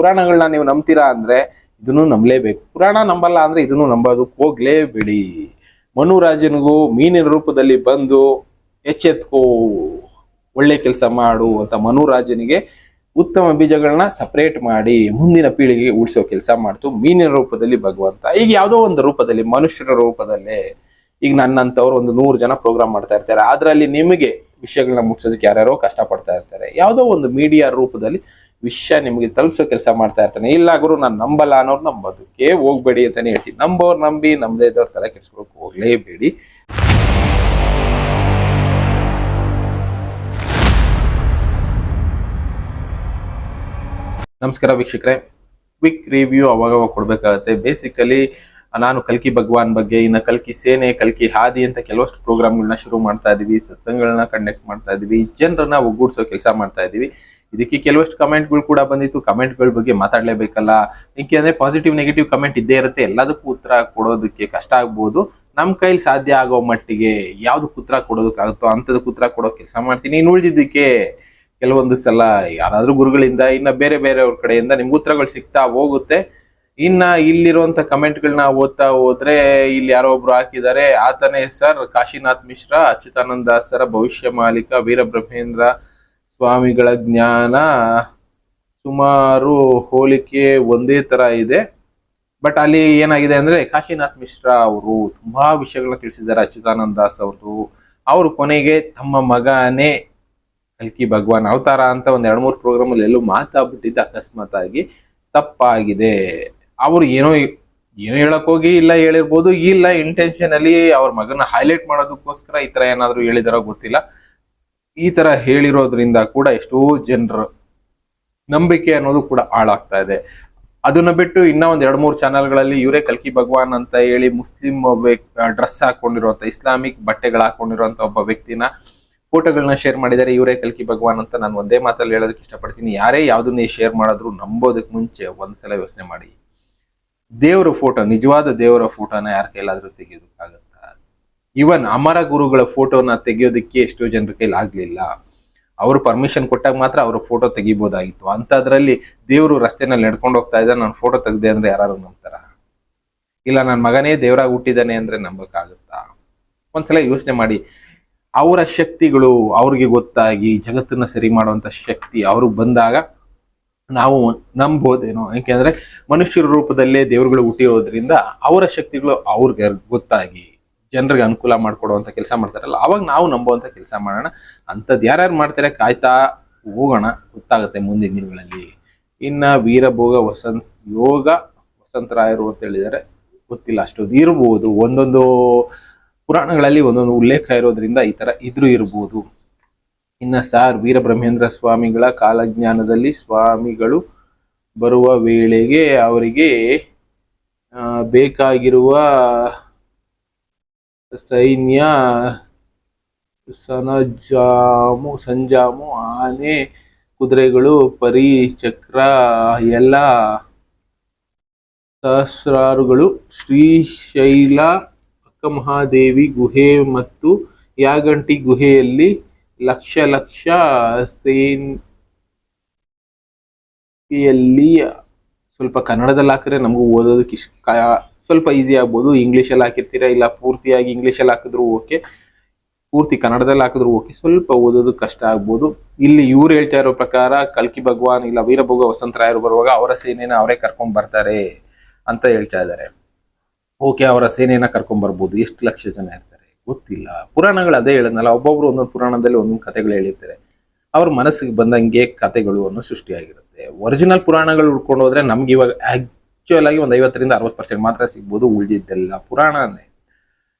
ಪುರಾಣಗಳನ್ನ ನೀವು ನಂಬ್ತೀರಾ ಅಂದ್ರೆ ಇದನ್ನು ನಂಬಲೇಬೇಕು. ಪುರಾಣ ನಂಬಲ್ಲ ಅಂದ್ರೆ ಇದನ್ನು ನಂಬೋದಕ್ಕೆ ಹೋಗ್ಲೇಬೇಡಿ. ಮನುರಾಜನಿಗೂ ಮೀನಿನ ರೂಪದಲ್ಲಿ ಬಂದು ಎಚ್ಚೆತ್ಕೋ, ಒಳ್ಳೆ ಕೆಲಸ ಮಾಡು ಅಂತ ಮನುರಾಜನಿಗೆ ಉತ್ತಮ ಬೀಜಗಳನ್ನ ಸಪರೇಟ್ ಮಾಡಿ ಮುಂದಿನ ಪೀಳಿಗೆಗೆ ಉಳಿಸೋ ಕೆಲಸ ಮಾಡ್ತು ಮೀನಿನ ರೂಪದಲ್ಲಿ ಭಗವಂತ. ಈಗ ಯಾವುದೋ ಒಂದು ರೂಪದಲ್ಲಿ, ಮನುಷ್ಯರ ರೂಪದಲ್ಲೇ. ಈಗ ನನ್ನಂಥವ್ರು ಒಂದು ನೂರು ಜನ ಪ್ರೋಗ್ರಾಮ್ ಮಾಡ್ತಾ ಇರ್ತಾರೆ. ಅದರಲ್ಲಿ ನಿಮಗೆ ವಿಷಯಗಳನ್ನ ಮುಟ್ಸೋದಕ್ಕೆ ಯಾರ್ಯಾರೋ ಕಷ್ಟಪಡ್ತಾ ಇರ್ತಾರೆ. ಯಾವುದೋ ಒಂದು ಮೀಡಿಯಾ ರೂಪದಲ್ಲಿ ವಿಷಯ ನಿಮಗೆ ತಲುಪಿಸೋ ಕೆಲಸ ಮಾಡ್ತಾ ಇರ್ತಾನೆ. ಇಲ್ಲ ಗುರು, ನಾನು ನಂಬಲ್ಲ ಅನ್ನೋರು ನಂಬೋದಕ್ಕೆ ಹೋಗ್ಬೇಡಿ ಅಂತಾನೆ ಹೇಳ್ತೀನಿ. ನಂಬೋರು ನಂಬಿ ನಮ್ಮದೇ ಇದ್ದವ್ರ ತಲೆ ಕೆಡ್ಸ್ಕೊಳಕ್ಕೆ ಹೋಗ್ಲೇಬೇಡಿ. ನಮಸ್ಕಾರ ವೀಕ್ಷಕರೇ. ಕ್ವಿಕ್ ರಿವ್ಯೂ ಅವಾಗವಾಗ ಕೊಡ್ಬೇಕಾಗತ್ತೆ. ಬೇಸಿಕಲಿ ನಾನು ಕಲ್ಕಿ ಭಗವಾನ್ ಬಗ್ಗೆ, ಇನ್ನು ಕಲ್ಕಿ ಸೇನೆ, ಕಲ್ಕಿ ಹಾದಿ ಅಂತ ಕೆಲವಷ್ಟು ಪ್ರೋಗ್ರಾಮ್ಗಳನ್ನ ಶುರು ಮಾಡ್ತಾ ಇದೀವಿ. ಸತ್ಸಂಗಗಳನ್ನ ಕಂಡಕ್ಟ್ ಮಾಡ್ತಾ ಇದೀವಿ. ಜನರನ್ನ ಒಗ್ಗೂಡಿಸೋ ಕೆಲಸ ಮಾಡ್ತಾ ಇದೀವಿ. ಇದಕ್ಕೆ ಕೆಲವಷ್ಟು ಕಮೆಂಟ್ಗಳು ಕೂಡ ಬಂದಿತ್ತು. ಕಮೆಂಟ್ಗಳ ಬಗ್ಗೆ ಮಾತಾಡಲೇಬೇಕಲ್ಲ. ಏಕೆ ಅಂದ್ರೆ ಪಾಸಿಟಿವ್ ನೆಗೆಟಿವ್ ಕಮೆಂಟ್ ಇದ್ದೇ ಇರುತ್ತೆ. ಎಲ್ಲದಕ್ಕೂ ಉತ್ತರ ಕೊಡೋದಕ್ಕೆ ಕಷ್ಟ ಆಗ್ಬೋದು. ನಮ್ಮ ಕೈಲಿ ಸಾಧ್ಯ ಆಗೋ ಮಟ್ಟಿಗೆ ಯಾವ್ದು ಉತ್ತರ ಕೊಡೋದಕ್ಕಾಗುತ್ತೋ ಅಂಥದಕ್ಕೆ ಉತ್ತರ ಕೊಡೋ ಕೆಲಸ ಮಾಡ್ತೀನಿ. ಇನ್ನು ಉಳಿದಿದ್ದಕ್ಕೆ ಕೆಲವೊಂದು ಸಲ ಯಾರಾದ್ರೂ ಗುರುಗಳಿಂದ, ಇನ್ನ ಬೇರೆ ಬೇರೆಯವ್ರ ಕಡೆಯಿಂದ ನಿಮ್ಗೆ ಉತ್ತರಗಳು ಸಿಗ್ತಾ ಹೋಗುತ್ತೆ. ಇನ್ನ ಇಲ್ಲಿರುವಂತ ಕಮೆಂಟ್ಗಳನ್ನ ಓದ್ತಾ ಹೋದ್ರೆ ಇಲ್ಲಿ ಯಾರೋ ಒಬ್ರು ಹಾಕಿದ್ದಾರೆ. ಆತನೇ ಸರ್, ಕಾಶಿನಾಥ್ ಮಿಶ್ರಾ, ಅಚ್ಯುತಾನಂದ ಸರ್ ಭವಿಷ್ಯ ಮಾಲೀಕ, ವೀರಬ್ರಹ್ಮೇಂದ್ರ ಸ್ವಾಮಿಗಳ ಜ್ಞಾನ ಸುಮಾರು ಹೋಲಿಕೆ ಒಂದೇ ತರ ಇದೆ. ಬಟ್ ಅಲ್ಲಿ ಏನಾಗಿದೆ ಅಂದ್ರೆ ಕಾಶಿನಾಥ್ ಮಿಶ್ರಾ ಅವರು ತುಂಬಾ ವಿಷಯಗಳನ್ನ ತಿಳಿಸಿದ್ದಾರೆ. ಅಚ್ಯುತಾನಂದ ದಾಸ್ ಅವರು ಅವರು ಕೊನೆಗೆ ತಮ್ಮ ಮಗನೇ ಕಲ್ಕಿ ಭಗವಾನ್ ಅವತಾರ ಅಂತ ಒಂದ್ ಎರಡ್ ಮೂರು ಪ್ರೋಗ್ರಾಮ್ ಅಲ್ಲಿ ಎಲ್ಲೂ ಮಾತಾಡ್ಬಿಟ್ಟಿದ್ದ ಅಕಸ್ಮಾತ್ ಆಗಿ ತಪ್ಪಾಗಿದೆ. ಅವ್ರು ಏನೋ ಏನೋ ಹೇಳಕ್ ಹೋಗಿ ಇಲ್ಲ ಹೇಳಿರ್ಬೋದು. ಇಲ್ಲ ಇಂಟೆನ್ಷನ್ ಅಲ್ಲಿ ಅವ್ರ ಮಗನ ಹೈಲೈಟ್ ಮಾಡೋದಕ್ಕೋಸ್ಕರ ಈ ತರ ಏನಾದ್ರು ಹೇಳಿದಾರೋ ಗೊತ್ತಿಲ್ಲ. ಈ ತರ ಹೇಳಿರೋದ್ರಿಂದ ಕೂಡ ಎಷ್ಟೋ ಜನರ ನಂಬಿಕೆ ಅನ್ನೋದು ಕೂಡ ಹಾಳಾಗ್ತಾ ಇದೆ. ಅದನ್ನ ಬಿಟ್ಟು ಇನ್ನ ಒಂದ್ ಎರಡ್ ಮೂರು ಚಾನೆಲ್ಗಳಲ್ಲಿ ಇವರೇ ಕಲ್ಕಿ ಭಗವಾನ್ ಅಂತ ಹೇಳಿ ಮುಸ್ಲಿಂ ಡ್ರೆಸ್ ಹಾಕೊಂಡಿರುವಂತ, ಇಸ್ಲಾಮಿಕ್ ಬಟ್ಟೆಗಳು ಹಾಕೊಂಡಿರುವಂತ ಒಬ್ಬ ವ್ಯಕ್ತಿನ ಫೋಟೋಗಳನ್ನ ಶೇರ್ ಮಾಡಿದ್ದಾರೆ. ಇವರೇ ಕಲ್ಕಿ ಭಗವಾನ್ ಅಂತ ನಾನು ಒಂದೇ ಮಾತಲ್ಲಿ ಹೇಳೋದಕ್ಕೆ ಇಷ್ಟಪಡ್ತೀನಿ. ಯಾರೇ ಯಾವ್ದನ್ನೇ ಶೇರ್ ಮಾಡಿದ್ರು ನಂಬೋದಕ್ಕೆ ಮುಂಚೆ ಒಂದ್ಸಲ ಯೋಚನೆ ಮಾಡಿ. ದೇವರ ಫೋಟೋ ನಿಜವಾದ ದೇವರ ಫೋಟೋನ ಯಾರ ಕೈಲಾದ್ರೂ ತೆಗೆಯೋದಕ್ಕಾಗತ್ತಾ. ಇವನ್ ಅಮರ ಗುರುಗಳ ಫೋಟೋನ ತೆಗೆಯೋದಕ್ಕೆ ಎಷ್ಟೋ ಜನರ ಕೈಲಿ ಆಗ್ಲಿಲ್ಲ. ಅವರು ಪರ್ಮಿಷನ್ ಕೊಟ್ಟಾಗ ಮಾತ್ರ ಅವ್ರ ಫೋಟೋ ತೆಗಿಬೋದಾಗಿತ್ತು. ಅಂತದ್ರಲ್ಲಿ ದೇವರು ರಸ್ತೆನಲ್ಲಿ ನಡ್ಕೊಂಡು ಹೋಗ್ತಾ ಇದ್ದಾರೆ ನಾನು ಫೋಟೋ ತೆಗ್ದೆ ಅಂದ್ರೆ ಯಾರು ನಂಬ್ತಾರ? ಇಲ್ಲ ನನ್ನ ಮಗನೇ ದೇವರಾಗಿ ಹುಟ್ಟಿದ್ದಾನೆ ಅಂದ್ರೆ ನಂಬಕ್ಕಾಗುತ್ತಾ? ಒಂದ್ಸಲ ಯೋಚನೆ ಮಾಡಿ. ಅವರ ಶಕ್ತಿಗಳು ಅವ್ರಿಗೆ ಗೊತ್ತಾಗಿ, ಜಗತ್ತನ್ನ ಸರಿ ಮಾಡುವಂತ ಶಕ್ತಿ ಅವ್ರಿಗೆ ಬಂದಾಗ ನಾವು ನಂಬೋದೇನೋ? ಯಾಕೆಂದ್ರೆ ಮನುಷ್ಯರ ರೂಪದಲ್ಲೇ ದೇವರುಗಳು ಹುಟ್ಟಿರೋದ್ರಿಂದ ಅವರ ಶಕ್ತಿಗಳು ಅವ್ರಿಗೆ ಗೊತ್ತಾಗಿ ಜನರಿಗೆ ಅನುಕೂಲ ಮಾಡ್ಕೊಡುವಂತ ಕೆಲಸ ಮಾಡ್ತಾರಲ್ಲ, ಅವಾಗ ನಾವು ನಂಬುವಂತ ಕೆಲಸ ಮಾಡೋಣ. ಅಂಥದ್ದು ಯಾರ್ಯಾರು ಮಾಡ್ತಾರೆ ಕಾಯ್ತಾ ಹೋಗೋಣ, ಗೊತ್ತಾಗುತ್ತೆ ಮುಂದಿನ ದಿನಗಳಲ್ಲಿ. ಇನ್ನ ವೀರಭೋಗ ವಸಂತ, ಯೋಗ ವಸಂತರಾಯರು ಅಂತ ಹೇಳಿದರೆ, ಗೊತ್ತಿಲ್ಲ ಅಷ್ಟು ಇರಬಹುದು ಒಂದೊಂದು ಪುರಾಣಗಳಲ್ಲಿ ಒಂದೊಂದು ಉಲ್ಲೇಖ ಇರೋದ್ರಿಂದ ಈ ತರ ಇದ್ರು ಇರ್ಬೋದು. ಇನ್ನ ಸಾರ್ ವೀರಬ್ರಹ್ಮೇಂದ್ರ ಸ್ವಾಮಿಗಳ ಕಾಲಜ್ಞಾನದಲ್ಲಿ ಸ್ವಾಮಿಗಳು ಬರುವ ವೇಳೆಗೆ ಅವರಿಗೆ ಬೇಕಾಗಿರುವ ಸೈನ್ಯ, ಸನಜಾಮು, ಸಂಜಾಮು, ಆನೆ, ಕುದುರೆಗಳು ಪರಿಚಕ್ರ ಎಲ್ಲ ಸಹಸ್ರಾರುಗಳು, ಶ್ರೀಶೈಲ, ಅಕ್ಕಮಹಾದೇವಿ ಗುಹೆ ಮತ್ತು ಯಾಗಂಟಿ ಗುಹೆಯಲ್ಲಿ ಲಕ್ಷ ಲಕ್ಷ ಸೇನೆಯಲ್ಲಿ ಸ್ವಲ್ಪ ಕನ್ನಡದಲ್ಲಿ ಹಾಕಿದ್ರೆ ನಮಗೂ ಓದೋದಕ್ಕೆ ಇಷ್ಟ ಸ್ವಲ್ಪ ಈಸಿ ಆಗ್ಬೋದು. ಇಂಗ್ಲೀಷಲ್ಲಿ ಹಾಕಿರ್ತೀರಾ? ಇಲ್ಲ ಪೂರ್ತಿಯಾಗಿ ಇಂಗ್ಲೀಷಲ್ಲಿ ಹಾಕಿದ್ರು ಓಕೆ ಪೂರ್ತಿ ಕನ್ನಡದಲ್ಲಿ ಹಾಕಿದ್ರು ಓಕೆ ಸ್ವಲ್ಪ ಓದೋದು ಕಷ್ಟ ಆಗ್ಬೋದು. ಇಲ್ಲಿ ಇವ್ರು ಹೇಳ್ತಾ ಇರೋ ಪ್ರಕಾರ ಕಲ್ಕಿ ಭಗವಾನ್ ಇಲ್ಲ ವೀರಭೋಗ ವಸಂತರಾಯರು ಬರುವಾಗ ಅವರ ಸೇನೆನ ಅವರೇ ಕರ್ಕೊಂಡ್ ಬರ್ತಾರೆ ಅಂತ ಹೇಳ್ತಾ ಇದ್ದಾರೆ. ಓಕೆ ಅವರ ಸೇನೆಯನ್ನ ಕರ್ಕೊಂಡ್ ಬರ್ಬೋದು. ಎಷ್ಟು ಲಕ್ಷ ಜನ ಇರ್ತಾರೆ? ಗೊತ್ತಿಲ್ಲ. ಪುರಾಣಗಳು ಅದೇ ಹೇಳದ್ನಲ್ಲ, ಒಬ್ಬೊಬ್ರು ಒಂದೊಂದು ಪುರಾಣದಲ್ಲಿ ಒಂದೊಂದು ಕಥೆಗಳು ಹೇಳಿರ್ತಾರೆ. ಅವ್ರ ಮನಸ್ಸಿಗೆ ಬಂದಂಗೆ ಕಥೆಗಳು ಅನ್ನೋ ಸೃಷ್ಟಿಯಾಗಿರುತ್ತೆ. ಒರಿಜಿನಲ್ ಪುರಾಣಗಳು ಹುಡ್ಕೊಂಡು ಹೋದ್ರೆ ನಮ್ಗೆ ಇವಾಗ ಆಕ್ಚುಯಲ್ ಆಗಿ ಒಂದು ಐವತ್ತರಿಂದ ಅರವತ್ತು ಪರ್ಸೆಂಟ್ ಮಾತ್ರ ಸಿಗ್ಬೋದು ಉಳಿದಿದ್ದೆಲ್ಲ ಪುರಾಣನೇ.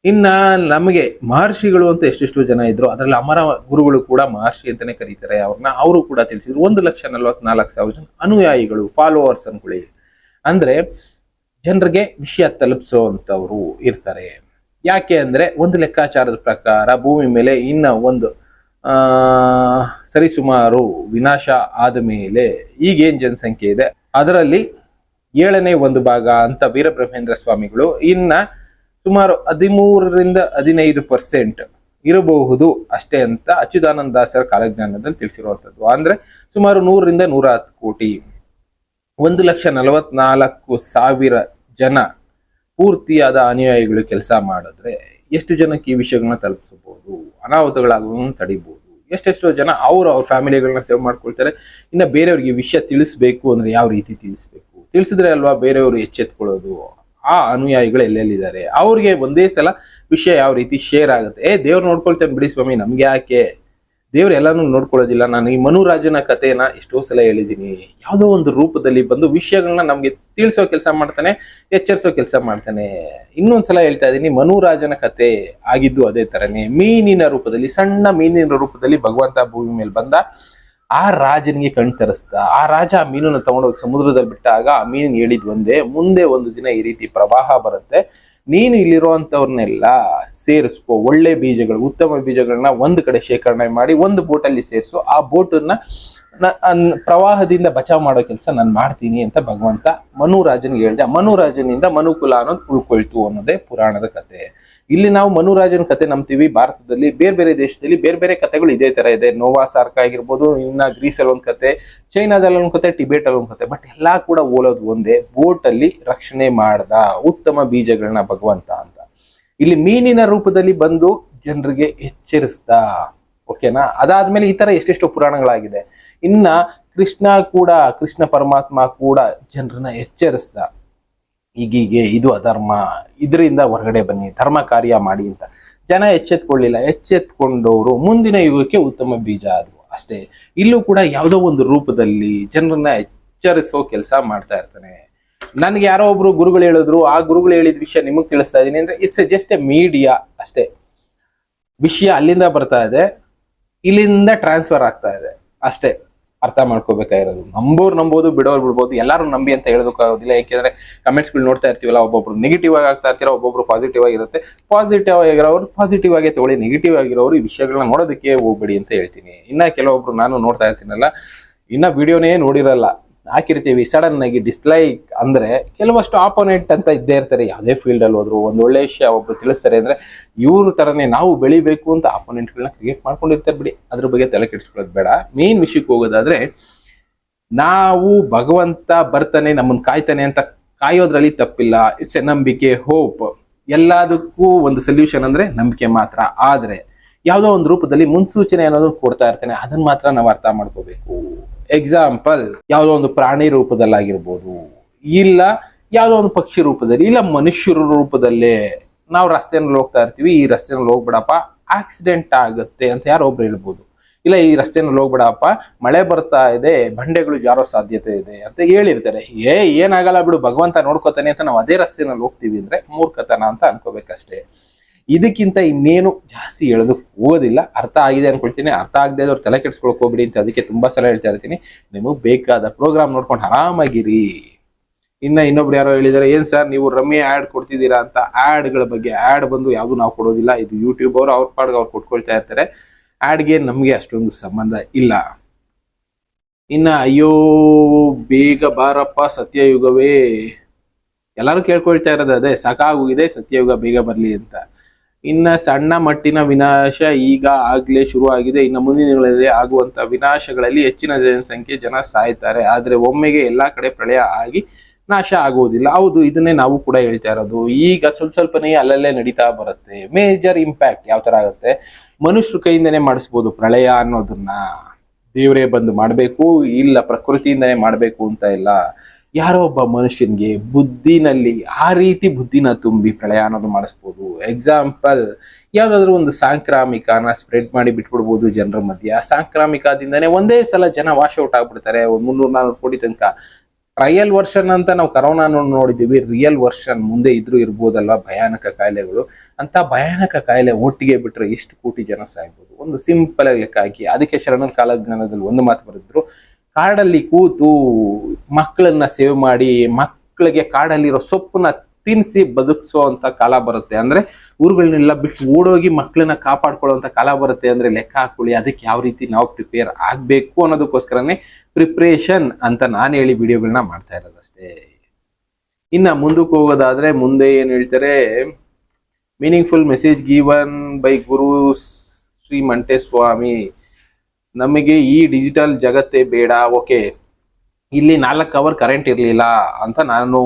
ಇನ್ನ ನಮಗೆ ಮಹರ್ಷಿಗಳು ಅಂತ ಎಷ್ಟೆಷ್ಟು ಜನ ಇದ್ರು, ಅದರಲ್ಲಿ ಅಮರ ಗುರುಗಳು ಕೂಡ ಮಹರ್ಷಿ ಅಂತಾನೆ ಕರೀತಾರೆ. ಅವ್ರನ್ನ ಅವರು ಕೂಡ ತಿಳಿಸಿದ್ರು. ಒಂದು ಲಕ್ಷ ನಲವತ್ನಾಲ್ಕು ಸಾವಿರ ಜನ ಅನುಯಾಯಿಗಳು ಫಾಲೋವರ್ಸ್ ಅನ್ಕೊಳ್ಳಿ. ಅಂದ್ರೆ ಜನರಿಗೆ ವಿಷಯ ತಲುಪಿಸುವಂತವ್ರು ಇರ್ತಾರೆ. ಯಾಕೆ ಅಂದ್ರೆ ಒಂದು ಲೆಕ್ಕಾಚಾರದ ಪ್ರಕಾರ ಭೂಮಿ ಮೇಲೆ ಇನ್ನ ಒಂದು, ಆ, ಸರಿಸುಮಾರು ವಿನಾಶ ಆದ ಮೇಲೆ ಈಗೇನ್ ಜನಸಂಖ್ಯೆ ಇದೆ? ಅದರಲ್ಲಿ ಏಳನೇ ಒಂದು ಭಾಗ ಅಂತ ವೀರಬ್ರಹ್ಮೇಂದ್ರ ಸ್ವಾಮಿಗಳು ಇನ್ನ ಸುಮಾರು ಹದಿಮೂರರಿಂದ ಹದಿನೈದು ಪರ್ಸೆಂಟ್ ಇರಬಹುದು ಅಷ್ಟೇ ಅಂತ ಅಚ್ಯುತಾನಂದ ದಾಸರ ಕಾಲಜ್ಞಾನದಲ್ಲಿ ತಿಳಿಸಿರುವಂತದ್ದು ಅಂದ್ರೆ ಸುಮಾರು ನೂರರಿಂದ ನೂರ ಹತ್ತು ಕೋಟಿ. ಒಂದು ಲಕ್ಷ ನಲವತ್ನಾಲ್ಕು ಸಾವಿರ ಜನ ಪೂರ್ತಿಯಾದ ಅನುಯಾಯಿಗಳು ಕೆಲಸ ಮಾಡಿದ್ರೆ ಎಷ್ಟು ಜನಕ್ಕೆ ಈ ವಿಷಯಗಳನ್ನ ತಲುಪಿಸಬಹುದು? ಅನಾಹುತಗಳಾಗುವುದನ್ನು ತಡಿಬಹುದು. ಎಷ್ಟೆಷ್ಟೋ ಜನ ಅವರು ಅವ್ರ ಫ್ಯಾಮಿಲಿಗಳನ್ನ ಸೇವ್ ಮಾಡ್ಕೊಳ್ತಾರೆ. ಇನ್ನು ಬೇರೆಯವ್ರಿಗೆ ವಿಷಯ ತಿಳಿಸ್ಬೇಕು ಅಂದ್ರೆ ಯಾವ ರೀತಿ ತಿಳಿಸ್ಬೇಕು? ತಿಳಿಸಿದ್ರೆ ಅಲ್ವಾ ಬೇರೆಯವರು ಎಚ್ಚೆತ್ಕೊಳ್ಳೋದು? ಆ ಅನುಯಾಯಿಗಳು ಎಲ್ಲೆಲ್ಲಿದ್ದಾರೆ? ಅವ್ರಿಗೆ ಒಂದೇ ಸಲ ವಿಷಯ ಯಾವ ರೀತಿ ಶೇರ್ ಆಗುತ್ತೆ? ಏ, ದೇವ್ರು ನೋಡ್ಕೊಳ್ತೇನೆ ಬಿಡಿ ಸ್ವಾಮಿ, ನಮ್ಗೆ ಯಾಕೆ? ದೇವ್ರು ಎಲ್ಲಾನು ನೋಡ್ಕೊಳ್ಳೋದಿಲ್ಲ. ನಾನು ಈ ಮನುರಾಜನ ಕಥೆನ ಎಷ್ಟೋ ಸಲ ಹೇಳಿದ್ದೀನಿ. ಯಾವುದೋ ಒಂದು ರೂಪದಲ್ಲಿ ಬಂದು ವಿಷಯಗಳನ್ನ ನಮ್ಗೆ ತಿಳಿಸೋ ಕೆಲಸ ಮಾಡ್ತಾನೆ, ಎಚ್ಚರಿಸೋ ಕೆಲಸ ಮಾಡ್ತಾನೆ. ಇನ್ನೊಂದ್ಸಲ ಹೇಳ್ತಾ ಇದ್ದೀನಿ ಮನುರಾಜನ ಕತೆ ಆಗಿದ್ದು ಅದೇ ತರನೇ. ಮೀನಿನ ರೂಪದಲ್ಲಿ, ಸಣ್ಣ ಮೀನಿನ ರೂಪದಲ್ಲಿ ಭಗವಂತ ಭೂಮಿ ಮೇಲೆ ಬಂದ ಆ ರಾಜನಿಗೆ ಕಣ್ ತರಿಸ್ದ. ಆ ರಾಜ ಆ ಮೀನನ್ನು ತಗೊಂಡೋಗಿ ಸಮುದ್ರದಲ್ಲಿ ಬಿಟ್ಟಾಗ ಆ ಮೀನು ಹೇಳಿದ್ ಒಂದೇ, ಮುಂದೆ ಒಂದು ದಿನ ಈ ರೀತಿ ಪ್ರವಾಹ ಬರುತ್ತೆ. ನೀನು ಇಲ್ಲಿರುವಂತವ್ರನ್ನೆಲ್ಲ ಸೇರಿಸ್ಕೋ. ಒಳ್ಳೆ ಬೀಜಗಳು, ಉತ್ತಮ ಬೀಜಗಳನ್ನ ಒಂದು ಕಡೆ ಶೇಖರಣೆ ಮಾಡಿ ಒಂದು ಬೋಟಲ್ಲಿ ಸೇರಿಸು. ಆ ಬೋಟನ್ನ ಪ್ರವಾಹದಿಂದ ಬಚಾವ್ ಮಾಡೋ ಕೆಲಸ ನಾನು ಮಾಡ್ತೀನಿ ಅಂತ ಭಗವಂತ ಮನುರಾಜನ್ಗೆ ಹೇಳ್ದೆ. ಆ ಮನುರಾಜನಿಂದ ಮನುಕುಲ ಅನ್ನೋದು ಉಳ್ಕೊಳ್ತು ಅನ್ನೋದೇ ಪುರಾಣದ ಕತೆ. ಇಲ್ಲಿ ನಾವು ಮನುರಾಜನ ಕತೆ ನಂಬ್ತೀವಿ. ಭಾರತದಲ್ಲಿ ಬೇರೆ ಬೇರೆ ದೇಶದಲ್ಲಿ ಬೇರೆ ಬೇರೆ ಕತೆಗಳು ಇದೇ ತರ ಇದೆ. ನೋವಾ, ಸಾರ್ಕ ಆಗಿರ್ಬೋದು, ಇನ್ನ ಗ್ರೀಸ್ ಅಲ್ಲಿ ಒಂದ್ ಕತೆ, ಚೈನಾದಲ್ಲಿ ಒಂದು ಕತೆ, ಟಿಬೇಟ್ ಅಲ್ಲಿ ಒಂದು ಕತೆ ಬಟ್ ಎಲ್ಲಾ ಕೂಡ ಓಲೋದು ಒಂದೇ. ಬೋಟ್ ಅಲ್ಲಿ ರಕ್ಷಣೆ ಮಾಡ್ದ ಉತ್ತಮ ಬೀಜಗಳನ್ನ ಭಗವಂತ ಅಂತ. ಇಲ್ಲಿ ಮೀನಿನ ರೂಪದಲ್ಲಿ ಬಂದು ಜನರಿಗೆ ಎಚ್ಚರಿಸ್ದ. ಓಕೆನಾ? ಅದಾದ್ಮೇಲೆ ಈ ತರ ಎಷ್ಟೆಷ್ಟೋ ಪುರಾಣಗಳಾಗಿದೆ. ಇನ್ನ ಕೃಷ್ಣ ಕೂಡ, ಕೃಷ್ಣ ಪರಮಾತ್ಮ ಕೂಡ ಜನರನ್ನ ಎಚ್ಚರಿಸ್ದ. ಈಗೀಗೆ ಇದು ಅಧರ್ಮ, ಇದರಿಂದ ಹೊರಗಡೆ ಬನ್ನಿ, ಧರ್ಮ ಕಾರ್ಯ ಮಾಡಿ ಅಂತ. ಜನ ಎಚ್ಚೆತ್ಕೊಳ್ಳಿಲ್ಲ. ಎಚ್ಚೆತ್ಕೊಂಡವರು ಮುಂದಿನ ಯುಗಕ್ಕೆ ಉತ್ತಮ ಬೀಜ ಅದು ಅಷ್ಟೇ. ಇಲ್ಲೂ ಕೂಡ ಯಾವುದೋ ಒಂದು ರೂಪದಲ್ಲಿ ಜನರನ್ನ ಎಚ್ಚರಿಸೋ ಕೆಲಸ ಮಾಡ್ತಾ ಇರ್ತಾನೆ. ನನ್ಗೆ ಯಾರೋ ಒಬ್ರು ಗುರುಗಳು ಹೇಳಿದ್ರು, ಆ ಗುರುಗಳು ಹೇಳಿದ ವಿಷಯ ನಿಮಗ್ ತಿಳಿಸ್ತಾ ಇದ್ದೀನಿ ಅಂದ್ರೆ ಇಟ್ಸ್ ಜಸ್ಟ್ ಎ ಮೀಡಿಯಾ ಅಷ್ಟೇ. ವಿಷಯ ಅಲ್ಲಿಂದ ಬರ್ತಾ ಇದೆ, ಇಲ್ಲಿಂದ ಟ್ರಾನ್ಸ್ಫರ್ ಆಗ್ತಾ ಇದೆ ಅಷ್ಟೇ. ಅರ್ಥ ಮಾಡ್ಕೋಬೇಕಾಗಿರೋದು. ನಂಬೋರು ನಂಬೋದು, ಬಿಡೋರು ಬಿಡ್ಬೋದು, ಎಲ್ಲರೂ ನಂಬಿ ಅಂತ ಹೇಳೋದಕ್ಕಾಗೋದಿಲ್ಲ. ಯಾಕೆಂದ್ರೆ ಕಮೆಂಟ್ಸ್ಗಳು ನೋಡ್ತಾ ಇರ್ತೀವಲ್ಲ, ಒಬ್ಬೊಬ್ರು ನೆಗೆಟಿವ್ ಆಗಿ ಆಗ್ತಾ ಇರ್ತೀರ, ಒಬ್ಬೊಬ್ರು ಪಾಸಿಟಿವ್ ಆಗಿರುತ್ತೆ. ಪಾಸಿಟಿವ್ ಆಗಿರೋರು ಪಾಸಿಟಿವ್ ಆಗಿ ತಗೊಳ್ಳಿ ನೆಗೆಟಿವ್ ಆಗಿರೋರು ಈ ವಿಷಯಗಳನ್ನ ನೋಡೋದಕ್ಕೆ ಹೋಗ್ಬೇಡಿ ಅಂತ ಹೇಳ್ತೀನಿ. ಇನ್ನ ಕೆಲವೊಬ್ರು ನಾನು ನೋಡ್ತಾ ಇರ್ತೀನಲ್ಲ, ಇನ್ನ ವಿಡಿಯೋನೇ ನೋಡಿರಲ್ಲ. ಹಾಕಿರ್ತೀವಿ. ಸಡನ್ ಆಗಿ ಡಿಸ್ಲೈಕ್ ಅಂದ್ರೆ ಕೆಲವಷ್ಟು ಆಪೋನೆಂಟ್ ಅಂತ ಇದ್ದೇ ಇರ್ತಾರೆ. ಯಾವುದೇ ಫೀಲ್ಡ್ ಅಲ್ಲಿ ಹೋದ್ರು, ಒಂದ್ ಒಳ್ಳೆ ವಿಷಯ ಒಬ್ರು ತಿಳಿಸ್ತಾರೆ ಅಂದ್ರೆ ಇವ್ರ ತರನೇ ನಾವು ಬೆಳಿಬೇಕು ಅಂತ ಆಪೋನೆಂಟ್ಗಳನ್ನ ಕ್ರಿಯೇಟ್ ಮಾಡ್ಕೊಂಡಿರ್ತಾರೆ ಬಿಡಿ. ಅದ್ರ ಬಗ್ಗೆ ತಲೆ ಕೆಡಿಸ್ಕೊಳ್ಳೋದು ಬೇಡ. ಮೇನ್ ವಿಷಯಕ್ಕೆ ಹೋಗೋದಾದ್ರೆ ನಾವು ಭಗವಂತ ಬರ್ತಾನೆ ನಮ್ಮನ್ನ ಕಾಯ್ತಾನೆ ಅಂತ ಕಾಯೋದ್ರಲ್ಲಿ ತಪ್ಪಿಲ್ಲ. ಇಟ್ಸ್ ಎ ನಂಬಿಕೆ ಹೋಪ್ ಎಲ್ಲದಕ್ಕೂ ಒಂದು ಸೊಲ್ಯೂಷನ್ ಅಂದ್ರೆ ನಂಬಿಕೆ ಮಾತ್ರ. ಆದ್ರೆ ಯಾವುದೋ ಒಂದು ರೂಪದಲ್ಲಿ ಮುನ್ಸೂಚನೆ ಅನ್ನೋದು ಕೊಡ್ತಾ ಇರ್ತಾನೆ. ಅದನ್ನ ಮಾತ್ರ ನಾವು ಅರ್ಥ ಮಾಡ್ಕೋಬೇಕು. ಎಕ್ಸಾಂಪಲ್ ಯಾವುದೋ ಒಂದು ಪ್ರಾಣಿ ರೂಪದಲ್ಲಾಗಿರ್ಬೋದು, ಇಲ್ಲ ಯಾವುದೋ ಒಂದು ಪಕ್ಷಿ ರೂಪದಲ್ಲಿ, ಇಲ್ಲ ಮನುಷ್ಯರ ರೂಪದಲ್ಲೇ ನಾವು ರಸ್ತೆಯಲ್ಲಿ ಹೋಗ್ತಾ ಇರ್ತೀವಿ, ಈ ರಸ್ತೆಯಲ್ಲಿ ಹೋಗ್ಬಿಡಪ್ಪ ಆಕ್ಸಿಡೆಂಟ್ ಆಗುತ್ತೆ ಅಂತ ಯಾರೋ ಒಬ್ರು ಹೇಳ್ಬೋದು. ಇಲ್ಲ, ಈ ರಸ್ತೆಯಲ್ಲಿ ಹೋಗ್ಬಿಡಪ್ಪ, ಮಳೆ ಬರ್ತಾ ಇದೆ, ಬಂಡೆಗಳು ಜಾರೋ ಸಾಧ್ಯತೆ ಇದೆ ಅಂತ ಹೇಳಿರ್ತಾರೆ. ಏ, ಏನಾಗಲ್ಲ ಬಿಡು, ಭಗವಂತ ನೋಡ್ಕೋತಾನೆ ಅಂತ ನಾವು ಅದೇ ರಸ್ತೆನಲ್ಲಿ ಹೋಗ್ತೀವಿ ಅಂದ್ರೆ ಮೂರ್ಖತನ ಅಂತ ಅನ್ಕೋಬೇಕಷ್ಟೇ. ಇದಕ್ಕಿಂತ ಇನ್ನೇನು ಜಾಸ್ತಿ ಹೇಳೋದು ಹೋಗೋದಿಲ್ಲ. ಅರ್ಥ ಆಗಿದೆ ಅನ್ಕೊಳ್ತೀನಿ. ಅರ್ಥ ಆಗದೆ ಅವ್ರು ತಲೆ ಕೆಡ್ಸ್ಕೊಳಕ್ ಹೋಗ್ಬಿಡಿ ಅಂತ ಅದಕ್ಕೆ ತುಂಬಾ ಸಲ ಹೇಳ್ತಾ ಇರ್ತೀನಿ. ನಿಮಗೆ ಬೇಕಾದ ಪ್ರೋಗ್ರಾಮ್ ನೋಡ್ಕೊಂಡು ಆರಾಮಾಗಿರಿ. ಇನ್ನ ಇನ್ನೊಬ್ರು ಯಾರೋ ಹೇಳಿದಾರೆ, ಏನ್ ಸರ್, ನೀವು ರಮ್ಮಿ ಆಡ್ ಕೊಡ್ತಿದ್ದೀರಾ ಅಂತ? ಆ್ಯಡ್ಗಳ ಬಗ್ಗೆ, ಆಡ್ ಬಂದು ಯಾವುದು ನಾವು ಕೊಡೋದಿಲ್ಲ. ಇದು ಯೂಟ್ಯೂಬ್ ಅವರು, ಅವ್ರ ಪಾಡ್ಗೆ ಅವ್ರು ಕೊಟ್ಕೊಳ್ತಾ ಇರ್ತಾರೆ. ಆಡ್ಗೆ ನಮಗೆ ಅಷ್ಟೊಂದು ಸಂಬಂಧ ಇಲ್ಲ. ಇನ್ನ ಅಯ್ಯೋ, ಬೇಗ ಬಾರಪ್ಪ ಸತ್ಯಯುಗವೇ. ಎಲ್ಲರೂ ಕೇಳ್ಕೊಳ್ತಾ ಇರೋದು ಅದೇ ಸಾಕಾಗೋಗಿದೆ ಸತ್ಯಯುಗ, ಬೇಗ ಬರಲಿ ಅಂತ. ಇನ್ನ ಸಣ್ಣ ಮಟ್ಟಿನ ವಿನಾಶ ಈಗ ಆಗ್ಲೇ ಶುರು ಆಗಿದೆ ಇನ್ನು ಮುಂದಿನ ದಿನಗಳಲ್ಲಿ ಆಗುವಂತ ವಿನಾಶಗಳಲ್ಲಿ ಹೆಚ್ಚಿನ ಜನಸಂಖ್ಯೆ ಜನ ಸಾಯ್ತಾರೆ. ಆದ್ರೆ ಒಮ್ಮೆಗೆ ಎಲ್ಲಾ ಕಡೆ ಪ್ರಳಯ ಆಗಿ ನಾಶ ಆಗುವುದಿಲ್ಲ. ಹೌದು, ಇದನ್ನೇ ನಾವು ಕೂಡ ಹೇಳ್ತಾ ಇರೋದು. ಈಗ ಸ್ವಲ್ಪ ಸ್ವಲ್ಪನೇ ಅಲ್ಲಲ್ಲೇ ನಡೀತಾ ಬರುತ್ತೆ. ಮೇಜರ್ ಇಂಪ್ಯಾಕ್ಟ್ ಯಾವ ತರ ಆಗುತ್ತೆ? ಮನುಷ್ಯರ ಕೈಯಿಂದನೇ ಮಾಡಿಸ್ಬೋದು ಪ್ರಳಯ ಅನ್ನೋದನ್ನ. ದೇವರೇ ಬಂದು ಮಾಡಬೇಕು, ಇಲ್ಲ ಪ್ರಕೃತಿಯಿಂದನೇ ಮಾಡಬೇಕು ಅಂತ ಇಲ್ಲ. ಯಾರೋ ಒಬ್ಬ ಮನುಷ್ಯನಿಗೆ ಬುದ್ಧಿನಲ್ಲಿ ಆ ರೀತಿ ಬುದ್ಧಿನ ತುಂಬಿ ಪ್ರಳಯ ಅನ್ನೋದು ಮಾಡಿಸ್ಬೋದು. ಎಕ್ಸಾಂಪಲ್ ಯಾವ್ದಾದ್ರು ಒಂದು ಸಾಂಕ್ರಾಮಿಕನ ಸ್ಪ್ರೆಡ್ ಮಾಡಿ ಬಿಟ್ಬಿಡ್ಬೋದು ಜನರ ಮಧ್ಯೆ. ಆ ಸಾಂಕ್ರಾಮಿಕದಿಂದನೇ ಒಂದೇ ಸಲ ಜನ ವಾಶ್ ಔಟ್ ಆಗ್ಬಿಡ್ತಾರೆ. ಒಂದು ಮುನ್ನೂರು ನಾಲ್ಕು ಕೋಟಿ ತನಕ. ಟ್ರಯಲ್ ವರ್ಷನ್ ಅಂತ ನಾವು ಕರೋನಾ ನೋಡಿದ್ದೀವಿ. ರಿಯಲ್ ವರ್ಷನ್ ಮುಂದೆ ಇದ್ರೂ ಇರ್ಬೋದಲ್ವ? ಭಯಾನಕ ಕಾಯಿಲೆಗಳು. ಅಂತ ಭಯಾನಕ ಕಾಯಿಲೆ ಒಟ್ಟಿಗೆ ಬಿಟ್ರೆ ಎಷ್ಟು ಕೋಟಿ ಜನ ಸಾಯ್ಬೋದು? ಒಂದು ಸಿಂಪಲ್ ಲೆಕ್ಕ ಹಾಕಿ. ಅದಕ್ಕೆ ಶರಣರ ಕಾಲಜ್ಞಾನದಲ್ಲಿ ಒಂದು ಮಾತು ಬರೆದ್ರು ಕಾಡಲ್ಲಿ ಕೂತು ಮಕ್ಕಳನ್ನ ಸೇವ್ ಮಾಡಿ ಮಕ್ಕಳಿಗೆ ಕಾಡಲ್ಲಿರೋ ಸೊಪ್ಪನ್ನ ತಿನ್ಸಿ ಬದುಕಿಸುವಂತ ಕಾಲ ಬರುತ್ತೆ. ಅಂದ್ರೆ ಊರುಗಳನ್ನೆಲ್ಲ ಬಿಟ್ಟು ಓಡೋಗಿ ಮಕ್ಕಳನ್ನ ಕಾಪಾಡ್ಕೊಳ್ಳುವಂತ ಕಾಲ ಬರುತ್ತೆ ಅಂದ್ರೆ ಲೆಕ್ಕ ಹಾಕೊಳ್ಳಿ, ಅದಕ್ಕೆ ಯಾವ ರೀತಿ ನಾವು ಪ್ರಿಪೇರ್ ಆಗ್ಬೇಕು ಅನ್ನೋದಕ್ಕೋಸ್ಕರನೇ ಪ್ರಿಪ್ರೇಷನ್ ಅಂತ ನಾನು ಹೇಳಿ ವಿಡಿಯೋಗಳನ್ನ ಮಾಡ್ತಾ ಇರೋದಷ್ಟೇ. ಇನ್ನ ಮುಂದಕ್ಕೆ ಹೋಗೋದಾದ್ರೆ ಮುಂದೆ ಏನ್ ಹೇಳ್ತಾರೆ meaningful message given by Guru Shri Manteswamy ನಮಗೆ ಈ ಡಿಜಿಟಲ್ ಜಗತ್ತೇ ಬೇಡ, ಓಕೆ. ಇಲ್ಲಿ ನಾಲ್ಕು ಅವರ್ ಕರೆಂಟ್ ಇರಲಿಲ್ಲ ಅಂತ ನಾನು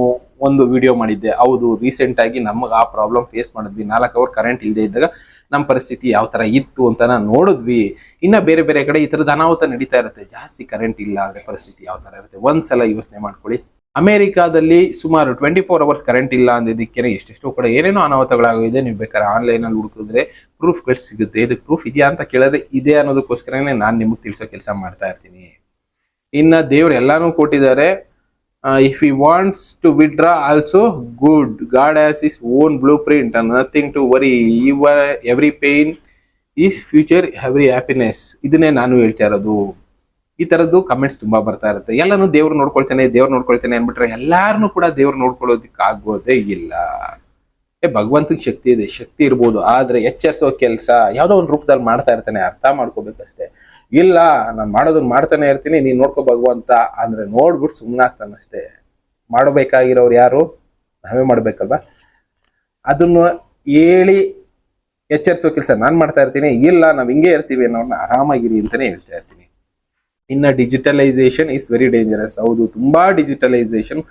ಒಂದು ವಿಡಿಯೋ ಮಾಡಿದ್ದೆ. ಹೌದು ರೀಸೆಂಟ್ ಆಗಿ ನಮಗೆ ಆ ಪ್ರಾಬ್ಲಮ್ ಫೇಸ್ ಮಾಡಿದ್ವಿ. ನಾಲ್ಕು ಅವರ್ ಕರೆಂಟ್ ಇಲ್ಲದೆ ಇದ್ದಾಗ ನಮ್ಮ ಪರಿಸ್ಥಿತಿ ಯಾವ ತರ ಇತ್ತು ಅಂತ ನೋಡಿದ್ವಿ. ಇನ್ನ ಬೇರೆ ಬೇರೆ ಕಡೆ ಈ ಥರದ ಅನಾಹುತ ನಡೀತಾ ಇರುತ್ತೆ. ಜಾಸ್ತಿ ಕರೆಂಟ್ ಇಲ್ಲ ಅಂದರೆ ಪರಿಸ್ಥಿತಿ ಯಾವ ತರ ಇರುತ್ತೆ. ಒಂದ್ಸಲ ಯೋಚನೆ ಮಾಡ್ಕೊಳ್ಳಿ. ಅಮೆರಿಕಾದಲ್ಲಿ ಸುಮಾರು ಟ್ವೆಂಟಿ ಫೋರ್ ಅವರ್ಸ್ ಕರೆಂಟ್ ಇಲ್ಲ ಅಂದಿದ್ದಕ್ಕೆ ಎಷ್ಟೆಷ್ಟೋ ಕಡೆ ಏನೇನೋ ಅನಾಹುತಗಳಾಗಿದೆ. ನೀವು ಬೇಕಾದ್ರೆ ಆನ್ಲೈನ್ ಅಲ್ಲಿ ಹುಡುಕಿದ್ರೆ ಪ್ರೂಫ್ಗಳು ಸಿಗುತ್ತೆ. ಇದಕ್ಕೆ ಪ್ರೂಫ್ ಇದೆಯಾ ಅಂತ ಕೇಳೋದೇ ಇದೆ ಅನ್ನೋದಕ್ಕೋಸ್ಕರನೇ ನಾನು ನಿಮಗೆ ತಿಳಿಸೋ ಕೆಲಸ ಮಾಡ್ತಾ ಇರ್ತೀನಿ. ಇನ್ನ ದೇವ್ರು ಎಲ್ಲಾನು ಕೊಟ್ಟಿದ್ದಾರೆ. If you wants to withdraw also good god has his own blueprint nothing to worry your every pain is future every happiness ಇದನ್ನೇ ನಾನು ಹೇಳ್ತಾ ಇರೋದು. ಈ ತರದ್ದು ಕಮೆಂಟ್ಸ್ ತುಂಬಾ ಬರ್ತಾ ಇರುತ್ತೆ. ಎಲ್ಲಾನು ದೇವ್ರು ನೋಡ್ಕೊಳ್ತಾನೆ ದೇವ್ರು ನೋಡ್ಕೊಳ್ತಾನೆ ಅಂದ್ಬಿಟ್ರೆ ಎಲ್ಲಾರನು ಕೂಡ ದೇವ್ರು ನೋಡ್ಕೊಳ್ಳೋದಕ್ಕೆ ಆಗೋದೇ ಇಲ್ಲ. ಭಗವಂತನ ಶಕ್ತಿ ಇದೆ, ಶಕ್ತಿ ಇರ್ಬೋದು, ಆದ್ರೆ ಎಚ್ಚರಿಸೋ ಕೆಲಸ, ಯಾವ್ದೋ ಒಂದು ರೂಪದಲ್ಲಿ ಮಾಡ್ತಾ ಇರ್ತಾನೆ, ಅರ್ಥ ಮಾಡ್ಕೋಬೇಕಷ್ಟೇ. ಇಲ್ಲ, ನಾನು ಮಾಡೋದನ್ನ ಮಾಡ್ತಾನೆ ಇರ್ತೀನಿ, ನೀನ್ ನೋಡ್ಕೋ ಭಗವಂತ ಅಂದ್ರೆ ನೋಡ್ಬಿಟ್ಟು ಸುಮ್ಮನಾಗ್ತಾನಷ್ಟೇ ಮಾಡಬೇಕಾಗಿರೋರು ಯಾರು? ನಾವೇ ಮಾಡ್ಬೇಕಲ್ವಾ? ಅದನ್ನು ಹೇಳಿ ಎಚ್ಚರಿಸೋ ಕೆಲಸ, ನಾನು ಮಾಡ್ತಾ ಇರ್ತೀನಿ, ಇಲ್ಲ, ನಾವ್ ಹಿಂಗೆ ಇರ್ತೀವಿ ಅನ್ನೋನ್ನ ಆರಾಮಾಗಿರಿ ಅಂತಾನೆ ಹೇಳ್ತಾ ಇರ್ತೀನಿ. ಇನ್ನ ಡಿಜಿಟಲೈಸೇಷನ್ ಇಸ್ ವೆರಿ ಡೇಂಜರಸ್ ಹೌದು, ತುಂಬಾ ಡಿಜಿಟಲೈಸೇಷನ್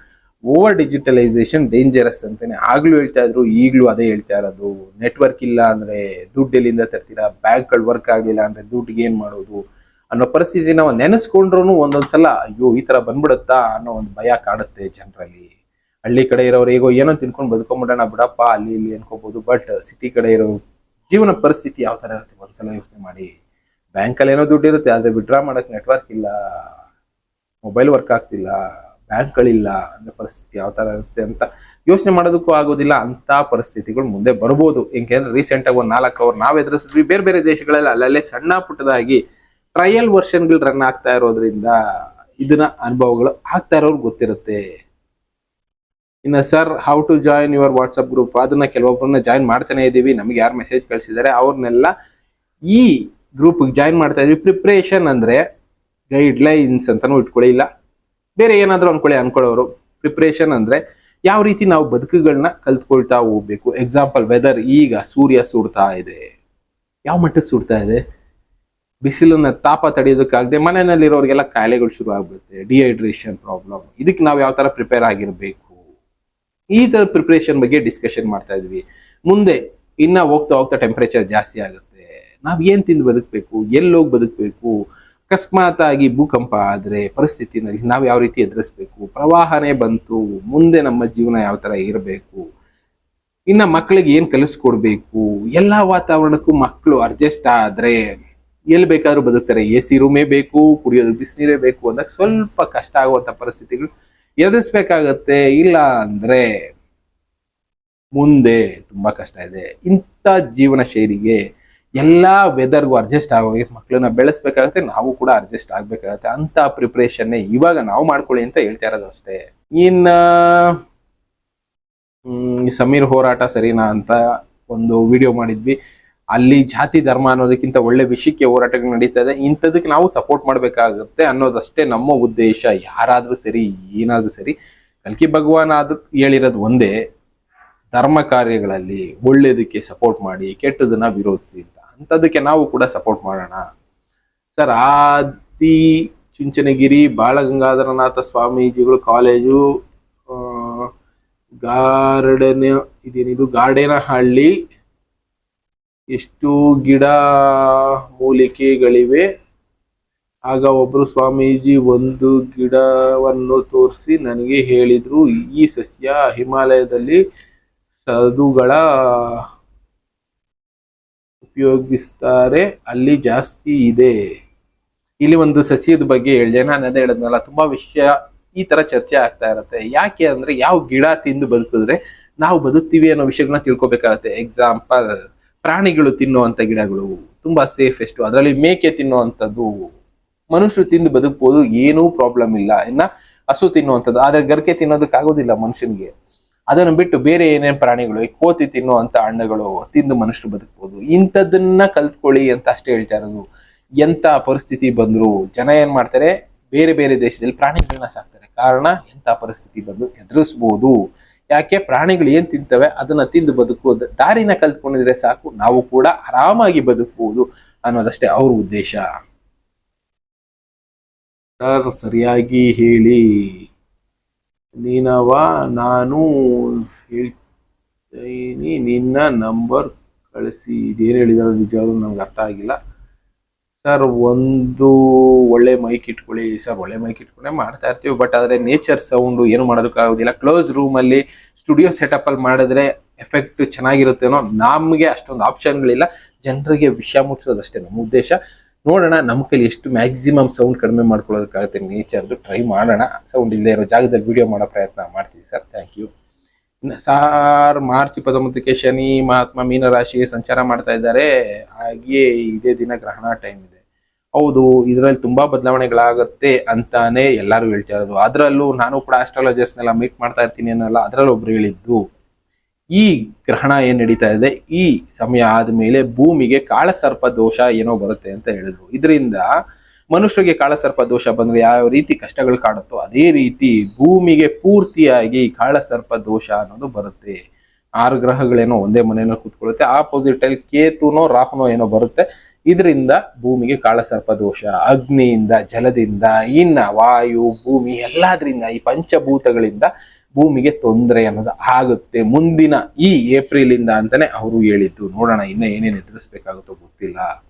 ಓವರ್ ಡಿಜಿಟಲೈಸೇಷನ್ ಡೇಂಜರಸ್ ಅಂತಾನೆ. ಆಗ್ಲೂ ಹೇಳ್ತಾ ಇದ್ರು, ಈಗಲೂ ಅದೇ ಹೇಳ್ತಾ ಇರೋದು. ನೆಟ್ವರ್ಕ್ ಇಲ್ಲ ಅಂದ್ರೆ ದುಡ್ಡು ಎಲ್ಲಿಂದ ತರ್ತೀರಾ? ಬ್ಯಾಂಕ್ಗಳು ವರ್ಕ್ ಆಗಲಿಲ್ಲ ಅಂದ್ರೆ ದುಡ್ಡಿಗೆ ಏನ್ ಮಾಡೋದು? ಅನ್ನೋ ಪರಿಸ್ಥಿತಿ ನಾವು ನೆನೆಸ್ಕೊಂಡ್ರು ಒಂದೊಂದ್ಸಲ, ಅಯ್ಯೋ, ಈ ತರ ಬಂದ್ಬಿಡುತ್ತಾ ಅನ್ನೋ ಒಂದು ಭಯ ಕಾಡುತ್ತೆ ಜನರಲ್ಲಿ. ಹಳ್ಳಿ ಕಡೆ ಇರೋರು, ಹೇಗೋ, ಏನೋ ತಿನ್ಕೊಂಡು ಬದುಕೊಂಬಿಡೋಣ ಬಿಡಪ್ಪ, ಅಲ್ಲಿ ಇಲ್ಲಿ ಅನ್ಕೋಬಹುದು ಬಟ್ ಸಿಟಿ ಕಡೆ ಇರೋ ಜೀವನ ಪರಿಸ್ಥಿತಿ ಯಾವ ತರ ಇರುತ್ತೆ? ಒಂದ್ಸಲ ಯೋಚನೆ ಮಾಡಿ. ಬ್ಯಾಂಕಲ್ಲಿ ಏನೋ ದುಡ್ಡು ಇರುತ್ತೆ, ಆದ್ರೆ ವಿಡ್ರಾ ಮಾಡಕ್ ನೆಟ್ವರ್ಕ್ ಇಲ್ಲ. ಮೊಬೈಲ್ ವರ್ಕ್ ಆಗ್ತಿಲ್ಲ. ಬ್ಯಾಂಕ್ಗಳಿಲ್ಲ ಅಂದ್ರೆ ಪರಿಸ್ಥಿತಿ ಯಾವ ತರ ಇರುತ್ತೆ ಅಂತ ಯೋಚನೆ ಮಾಡೋದಕ್ಕೂ ಆಗೋದಿಲ್ಲ ಅಂತ ಪರಿಸ್ಥಿತಿಗಳು ಮುಂದೆ ಬರ್ಬೋದು. ಏಕೆಂದ್ರೆ ರೀಸೆಂಟ್ ಆಗಿ ಒಂದ್ ನಾಲ್ಕು ಅವರ್ ನಾವ್ ಎದುರಿಸಿದ್ವಿ. ಬೇರೆ ಬೇರೆ ದೇಶಗಳಲ್ಲಿ ಅಲ್ಲಲ್ಲೇ ಸಣ್ಣ ಪುಟ್ಟದಾಗಿ ಟ್ರಯಲ್ ವರ್ಷನ್ಗಳು ರನ್ ಆಗ್ತಾ ಇರೋದ್ರಿಂದ ಇದನ್ನ ಅನುಭವಗಳು ಆಗ್ತಾ ಇರೋರು ಗೊತ್ತಿರುತ್ತೆ. ಇನ್ನು sir how to join your WhatsApp group ಅದನ್ನ ಕೆಲವೊಬ್ಬರನ್ನ ಜಾಯಿನ್ ಮಾಡ್ತಾನೆ ಇದೀವಿ ನಮ್ಗೆ ಯಾರು ಮೆಸೇಜ್ ಕಳಿಸಿದ್ದಾರೆ ಅವ್ರನ್ನೆಲ್ಲ ಈ ಗ್ರೂಪ್ ಜಾಯಿನ್ ಮಾಡ್ತಾ ಇದೀವಿ ಪ್ರಿಪ್ರೇಷನ್ ಅಂದ್ರೆ ಗೈಡ್ ಲೈನ್ಸ್ ಅಂತಾನು ಇಟ್ಕೊಳ್ಳಿ ಇಲ್ಲ. ಬೇರೆ ಏನಾದರೂ ಅನ್ಕೊಳ್ಳಿ, ಅನ್ಕೊಳ್ಳೋರು. ಪ್ರಿಪ್ರೇಷನ್ ಅಂದ್ರೆ ಯಾವ ರೀತಿ ನಾವು ಬದುಕುಗಳನ್ನ ಕಲ್ತ್ಕೊಳ್ತಾ ಹೋಗ್ಬೇಕು. ಎಕ್ಸಾಂಪಲ್ ವೆದರ್ ಈಗ ಸೂರ್ಯ ಸುಡ್ತಾ ಇದೆ. ಯಾವ ಮಟ್ಟಕ್ಕೆ ಸುಡ್ತಾ ಇದೆ? ಬಿಸಿಲನ್ನ ತಾಪ ತಡೆಯೋದಕ್ಕಾಗದೆ ಮನೆಯಲ್ಲಿರೋರಿಗೆಲ್ಲ ಕಾಯಿಲೆಗಳು ಶುರು ಆಗ್ಬಿಡುತ್ತೆ ಡಿಹೈಡ್ರೇಷನ್ ಪ್ರಾಬ್ಲಮ್ ಇದಕ್ಕೆ ನಾವು ಯಾವ ತರ ಪ್ರಿಪೇರ್ ಆಗಿರಬೇಕು? ಈ ತರ ಪ್ರಿಪ್ರೇಷನ್ ಬಗ್ಗೆ ಡಿಸ್ಕಷನ್ ಮಾಡ್ತಾ ಇದ್ವಿ. ಮುಂದೆ ಇನ್ನ ಹೋಗ್ತಾ ಹೋಗ್ತಾ ಟೆಂಪರೇಚರ್ ಜಾಸ್ತಿ ಆಗುತ್ತೆ. ನಾವ್ ಏನ್ ತಿಂದು ಬದುಕಬೇಕು? ಎಲ್ಲೋಗಿ ಬದುಕಬೇಕು? ಅಕಸ್ಮಾತ್ ಆಗಿ ಭೂಕಂಪ ಆದ್ರೆ ಪರಿಸ್ಥಿತಿನಲ್ಲಿ ನಾವು ಯಾವ ರೀತಿ ಎದುರಿಸ್ಬೇಕು? ಪ್ರವಾಹನೇ ಬಂತು, ಮುಂದೆ ನಮ್ಮ ಜೀವನ ಯಾವ ತರ ಇರಬೇಕು? ಇನ್ನ ಮಕ್ಕಳಿಗೆ ಏನ್ ಕಲಿಸ್ಕೊಡ್ಬೇಕು ಎಲ್ಲಾ ವಾತಾವರಣಕ್ಕೂ ಮಕ್ಕಳು ಅಡ್ಜಸ್ಟ್ ಆದ್ರೆ ಎಲ್ಲಿ ಬೇಕಾದ್ರೂ ಬದುಕ್ತಾರೆ. ಎ ಸಿ ರೂಮೇ ಬೇಕು, ಕುಡಿಯೋದು ಬಿಸಿನೀರೇ ಬೇಕು ಅಂದಾಗ ಸ್ವಲ್ಪ ಕಷ್ಟ ಆಗುವಂಥ ಪರಿಸ್ಥಿತಿಗಳು ಎದುರಿಸ್ಬೇಕಾಗತ್ತೆ. ಇಲ್ಲ ಅಂದ್ರೆ ಮುಂದೆ ತುಂಬಾ ಕಷ್ಟ ಇದೆ. ಇಂಥ ಜೀವನ ಶೈಲಿಗೆ ಎಲ್ಲಾ ವೆದರ್ಗೂ ಅಡ್ಜಸ್ಟ್ ಆಗೋಗಿ ಮಕ್ಕಳನ್ನ ಬೆಳೆಸ್ಬೇಕಾಗತ್ತೆ, ನಾವು ಕೂಡ ಅಡ್ಜಸ್ಟ್ ಆಗ್ಬೇಕಾಗತ್ತೆ. ಅಂತ ಪ್ರಿಪ್ರೇಷನ್ ಇವಾಗ ನಾವು ಮಾಡ್ಕೊಳ್ಳಿ ಅಂತ ಹೇಳ್ತಾ ಇರೋದು ಅಷ್ಟೇ. ಇನ್ನ ಸಮೀರ್ ಹೋರಾಟ ಸರಿನಾ ಅಂತ ಒಂದು ವಿಡಿಯೋ ಮಾಡಿದ್ವಿ. ಅಲ್ಲಿ ಜಾತಿ, ಧರ್ಮ ಅನ್ನೋದಕ್ಕಿಂತ ಒಳ್ಳೆ ವಿಷಯಕ್ಕೆ ಹೋರಾಟಗಳು ನಡೀತಾ ಇದೆ. ಇಂಥದಕ್ಕೆ ನಾವು ಸಪೋರ್ಟ್ ಮಾಡ್ಬೇಕಾಗತ್ತೆ ಅನ್ನೋದಷ್ಟೇ ನಮ್ಮ ಉದ್ದೇಶ. ಯಾರಾದ್ರೂ ಸರಿ, ಏನಾದ್ರೂ ಸರಿ, ಕಲ್ಕಿ ಭಗವಾನ್ ಆದ ಹೇಳಿರೋದು ಒಂದೇ, ಧರ್ಮ ಕಾರ್ಯಗಳಲ್ಲಿ ಒಳ್ಳೇದಕ್ಕೆ ಸಪೋರ್ಟ್ ಮಾಡಿ, ಕೆಟ್ಟದನ್ನ ವಿರೋಧಿಸಿ ಅಂತ. ಅಂಥದಕ್ಕೆ ನಾವು ಕೂಡ ಸಪೋರ್ಟ್ ಮಾಡೋಣ. ಸರ್, ಆದಿ ಚುಂಚನಗಿರಿ ಬಾಳಗಂಗಾಧರನಾಥ ಸ್ವಾಮೀಜಿಗಳು ಕಾಲೇಜು ಗಾರ್ಡನ್, ಇದೇನಿದು, ಗಾರ್ಡೇನಹಳ್ಳಿ. ಎಷ್ಟು ಗಿಡ ಮೂಲಿಕೆಗಳಿವೆ. ಆಗ ಒಬ್ರು ಸ್ವಾಮೀಜಿ ಒಂದು ಗಿಡವನ್ನು ತೋರಿಸಿ ನನಗೆ ಹೇಳಿದರು, ಈ ಸಸ್ಯ ಹಿಮಾಲಯದಲ್ಲಿ ಸಾಧುಗಳ ಉಪಯೋಗಿಸ್ತಾರೆ, ಅಲ್ಲಿ ಜಾಸ್ತಿ ಇದೆ. ಇಲ್ಲಿ ಒಂದು ಸಸ್ಯದ ಬಗ್ಗೆ ಹೇಳಿದೆ. ನಾನು ಅದೇ ಹೇಳಿದ್ನಲ್ಲ, ತುಂಬಾ ವಿಷಯ ಈ ತರ ಚರ್ಚೆ ಆಗ್ತಾ ಇರುತ್ತೆ. ಯಾಕೆ ಅಂದ್ರೆ ಯಾವ ಗಿಡ ತಿಂದು ಬದುಕಿದ್ರೆ ನಾವು ಬದುಕ್ತೀವಿ ಅನ್ನೋ ವಿಷಯಗಳನ್ನ ತಿಳ್ಕೊಬೇಕಾಗತ್ತೆ. ಎಕ್ಸಾಂಪಲ್ ಪ್ರಾಣಿಗಳು ತಿನ್ನುವಂತ ಗಿಡಗಳು ತುಂಬಾ ಸೇಫೆಸ್ಟ್ ಅದರಲ್ಲಿ ಮೇಕೆ ತಿನ್ನುವಂಥದ್ದು. ಮನುಷ್ಯರು ತಿಂದು ಬದುಕ್ಬೋದು, ಏನೂ ಪ್ರಾಬ್ಲಮ್ ಇಲ್ಲ. ಇನ್ನ ಹಸು ತಿನ್ನುವಂಥದ್ದು. ಆದ್ರೆ ಗರ್ಕೆ ತಿನ್ನೋದಕ್ಕಾಗೋದಿಲ್ಲ ಮನುಷ್ಯನಿಗೆ. ಅದನ್ನು ಬಿಟ್ಟು ಬೇರೆ ಏನೇನು ಪ್ರಾಣಿಗಳು ಕೋತಿ ತಿನ್ನುವಂಥ ಹಣ್ಣುಗಳು ತಿಂದು ಮನುಷ್ಯರು ಬದುಕ್ಬೋದು. ಇಂಥದ್ದನ್ನ ಕಲ್ತ್ಕೊಳ್ಳಿ ಅಂತ ಅಷ್ಟೇ ಹೇಳ್ತಾ ಇರೋದು. ಎಂತ ಪರಿಸ್ಥಿತಿ ಬಂದ್ರು ಜನ ಏನ್ ಮಾಡ್ತಾರೆ? ಬೇರೆ ಬೇರೆ ದೇಶದಲ್ಲಿ ಪ್ರಾಣಿಗಳನ್ನ ಸಾಕ್ತಾರೆ. ಕಾರಣ ಎಂತ ಪರಿಸ್ಥಿತಿ ಬಂದು ಎದುರಿಸ್ಬೋದು ಯಾಕೆ? ಪ್ರಾಣಿಗಳು ಏನ್ ತಿಂತವೆ? ಅದನ್ನ ತಿಂದು ಬದುಕು ದಾರಿನ ಕಲ್ತ್ಕೊಂಡಿದ್ರೆ ಸಾಕು. ನಾವು ಕೂಡ ಆರಾಮಾಗಿ ಬದುಕಬಹುದು ಅನ್ನೋದಷ್ಟೇ ಅವ್ರ ಉದ್ದೇಶ. ಸರ್, ಸರಿಯಾಗಿ ಹೇಳಿ. ನೀನವ? ನಾನು ಹೇಳ್ತೀನಿ, ನಿನ್ನ ನಂಬರ್ ಕಳಿಸಿ. ಇದೇನು ಹೇಳಿದಾರೆ ನಿಜವಾಗ್ಲೂ ನಮ್ಗೆ ಅರ್ಥ ಆಗಿಲ್ಲ. ಸರ್, ಒಂದು ಒಳ್ಳೆ ಮೈಕ್ ಇಟ್ಕೊಳ್ಳಿ. ಸರ್, ಒಳ್ಳೆ ಮೈಕ್ ಇಟ್ಕೊಂಡೆ ಮಾಡ್ತಾ ಇರ್ತೀವಿ, ಬಟ್ ಆದರೆ ನೇಚರ್ ಸೌಂಡು ಏನು ಮಾಡೋದಕ್ಕಾಗೋದಿಲ್ಲ ಕ್ಲೋಸ್ ರೂಮಲ್ಲಿ ಸ್ಟುಡಿಯೋ ಸೆಟಪ್ ಅಲ್ಲಿ ಮಾಡಿದ್ರೆ ಎಫೆಕ್ಟ್ ಚೆನ್ನಾಗಿರುತ್ತೇನೋ, ನಮಗೆ ಅಷ್ಟೊಂದು ಆಪ್ಷನ್ಗಳಿಲ್ಲ. ಜನರಿಗೆ ವಿಷಯ ಮುಟ್ಸೋದಷ್ಟೇ ನಮ್ಮ ಉದ್ದೇಶ. ನೋಡೋಣ ನಮ್ಮ ಕೈಲಿ ಎಷ್ಟು ಮ್ಯಾಕ್ಸಿಮಮ್ ಸೌಂಡ್ ಕಡಿಮೆ ಮಾಡ್ಕೊಳ್ಳೋದಕ್ಕಾಗುತ್ತೆ ನೇಚರ್ದು ಟ್ರೈ ಮಾಡೋಣ. ಸೌಂಡ್ ಇಲ್ಲದೆ ಇರೋ ಜಾಗದಲ್ಲಿ ವಿಡಿಯೋ ಮಾಡೋ ಪ್ರಯತ್ನ ಮಾಡ್ತೀವಿ sir. Thank you sir, March ಇಪ್ಪತ್ತೊಂಬತ್ತಕ್ಕೆ Shani, ಮಹಾತ್ಮ ಮೀನ ರಾಶಿಗೆ ಸಂಚಾರ ಮಾಡ್ತಾ ಇದ್ದಾರೆ. ಹಾಗೆಯೇ ಇದೇ ದಿನ ಗ್ರಹಣ ಟೈಮ್ ಇದೆ. ಹೌದು, ಇದರಲ್ಲಿ ತುಂಬಾ ಬದಲಾವಣೆಗಳಾಗುತ್ತೆ ಅಂತಾನೆ ಎಲ್ಲರೂ ಹೇಳ್ತಾ ಇರೋದು. ಅದರಲ್ಲೂ ನಾನು ಕೂಡ ಆಸ್ಟ್ರಾಲಜರ್ಸ್ನೆಲ್ಲ ಮೀಟ್ ಮಾಡ್ತಾ ಇರ್ತೀನಿ ಅನ್ನೋಲ್ಲ, ಅದರಲ್ಲಿ ಒಬ್ರು ಹೇಳಿದ್ದು. ಈ ಗ್ರಹಣ ಏನ್ ನಡೀತಾ ಇದೆ? ಈ ಸಮಯ ಆದ್ಮೇಲೆ ಭೂಮಿಗೆ ಕಾಳಸರ್ಪ ದೋಷ ಏನೋ ಬರುತ್ತೆ ಅಂತ ಹೇಳಿದ್ರು. ಇದರಿಂದ ಮನುಷ್ಯರಿಗೆ ಕಾಳಸರ್ಪ ದೋಷ ಬಂದ್ರೆ ಯಾವ ರೀತಿ ಕಷ್ಟಗಳು ಕಾಡುತ್ತೋ ಅದೇ ರೀತಿ ಭೂಮಿಗೆ ಪೂರ್ತಿಯಾಗಿ ಕಾಳಸರ್ಪ ದೋಷ ಅನ್ನೋದು ಬರುತ್ತೆ. ಆರು ಗ್ರಹಗಳೇನೋ ಒಂದೇ ಮನೆಯಲ್ಲಿ ಕೂತ್ಕೊಳ್ಳುತ್ತೆ ಆಪೋಸಿಟ್ ಅಲ್ಲಿ ಕೇತುನೋ, ರಾಹುನೋ ಏನೋ ಬರುತ್ತೆ. ಇದರಿಂದ ಭೂಮಿಗೆ ಕಾಳಸರ್ಪ ದೋಷ, ಅಗ್ನಿಯಿಂದ, ಜಲದಿಂದ, ಇನ್ನ ವಾಯು, ಭೂಮಿ ಎಲ್ಲಾದ್ರಿಂದ, ಈ ಪಂಚಭೂತಗಳಿಂದ ಭೂಮಿಗೆ ತೊಂದರೆ ಅನ್ನೋದು ಆಗುತ್ತೆ. ಮುಂದಿನ ಈ ಏಪ್ರಿಲ್ ಇಂದ ಅಂತಾನೆ ಅವರು ಹೇಳಿದ್ದು. ನೋಡೋಣ, ಇನ್ನ ಏನೇನು ಎದುರಿಸ್ಬೇಕಾಗುತ್ತೋ ಗೊತ್ತಿಲ್ಲ.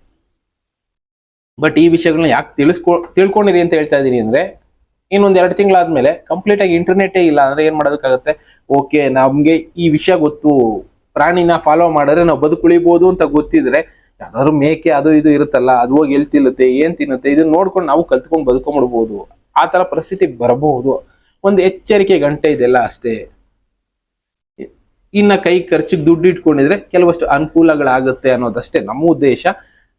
ಬಟ್ ಈ ವಿಷಯಗಳನ್ನ ಯಾಕೆ ತಿಳಿಸ್ಕೊ, ತಿಳ್ಕೊಂಡಿರಿ ಅಂತ ಹೇಳ್ತಾ ಇದ್ದೀನಿ ಅಂದ್ರೆ, ಇನ್ನೊಂದ್ ಎರಡು ತಿಂಗಳಾದ್ಮೇಲೆ ಕಂಪ್ಲೀಟ್ ಆಗಿ ಇಂಟರ್ನೆಟೇ ಇಲ್ಲ ಅಂದ್ರೆ ಏನ್ ಮಾಡೋದಕ್ಕಾಗತ್ತೆ? ಓಕೆ ನಮ್ಗೆ ಈ ವಿಷಯ ಗೊತ್ತು. ಪ್ರಾಣಿನ ಫಾಲೋ ಮಾಡಿದ್ರೆ ನಾವು ಬದುಕುಳಿಬಹುದು ಅಂತ ಗೊತ್ತಿದ್ರೆ, ಯಾವ್ದಾದ್ರು ಮೇಕೆ ಅದು ಇದು ಇರುತ್ತಲ್ಲ, ಅದು ಹೋಗಿ ಎಲ್ ತಿನ್ನುತ್ತೆ, ಏನ್ ತಿನ್ನುತ್ತೆ ಇದನ್ನ ನೋಡ್ಕೊಂಡು ನಾವು ಕಲ್ತ್ಕೊಂಡು ಬದುಕೊಂಡ್ಬಿಡ್ಬೋದು ಆ ತರ ಪರಿಸ್ಥಿತಿ ಬರಬಹುದು. ಒಂದು ಎಚ್ಚರಿಕೆ ಗಂಟೆ ಇದೆಲ್ಲ ಅಷ್ಟೇ. ಇನ್ನ ಕೈ ಖರ್ಚಿಗೆ ದುಡ್ಡು ಇಟ್ಕೊಂಡಿದ್ರೆ ಕೆಲವಷ್ಟು ಅನುಕೂಲಗಳಾಗುತ್ತೆ ಅನ್ನೋದಷ್ಟೇ ನಮ್ಮ ಉದ್ದೇಶ.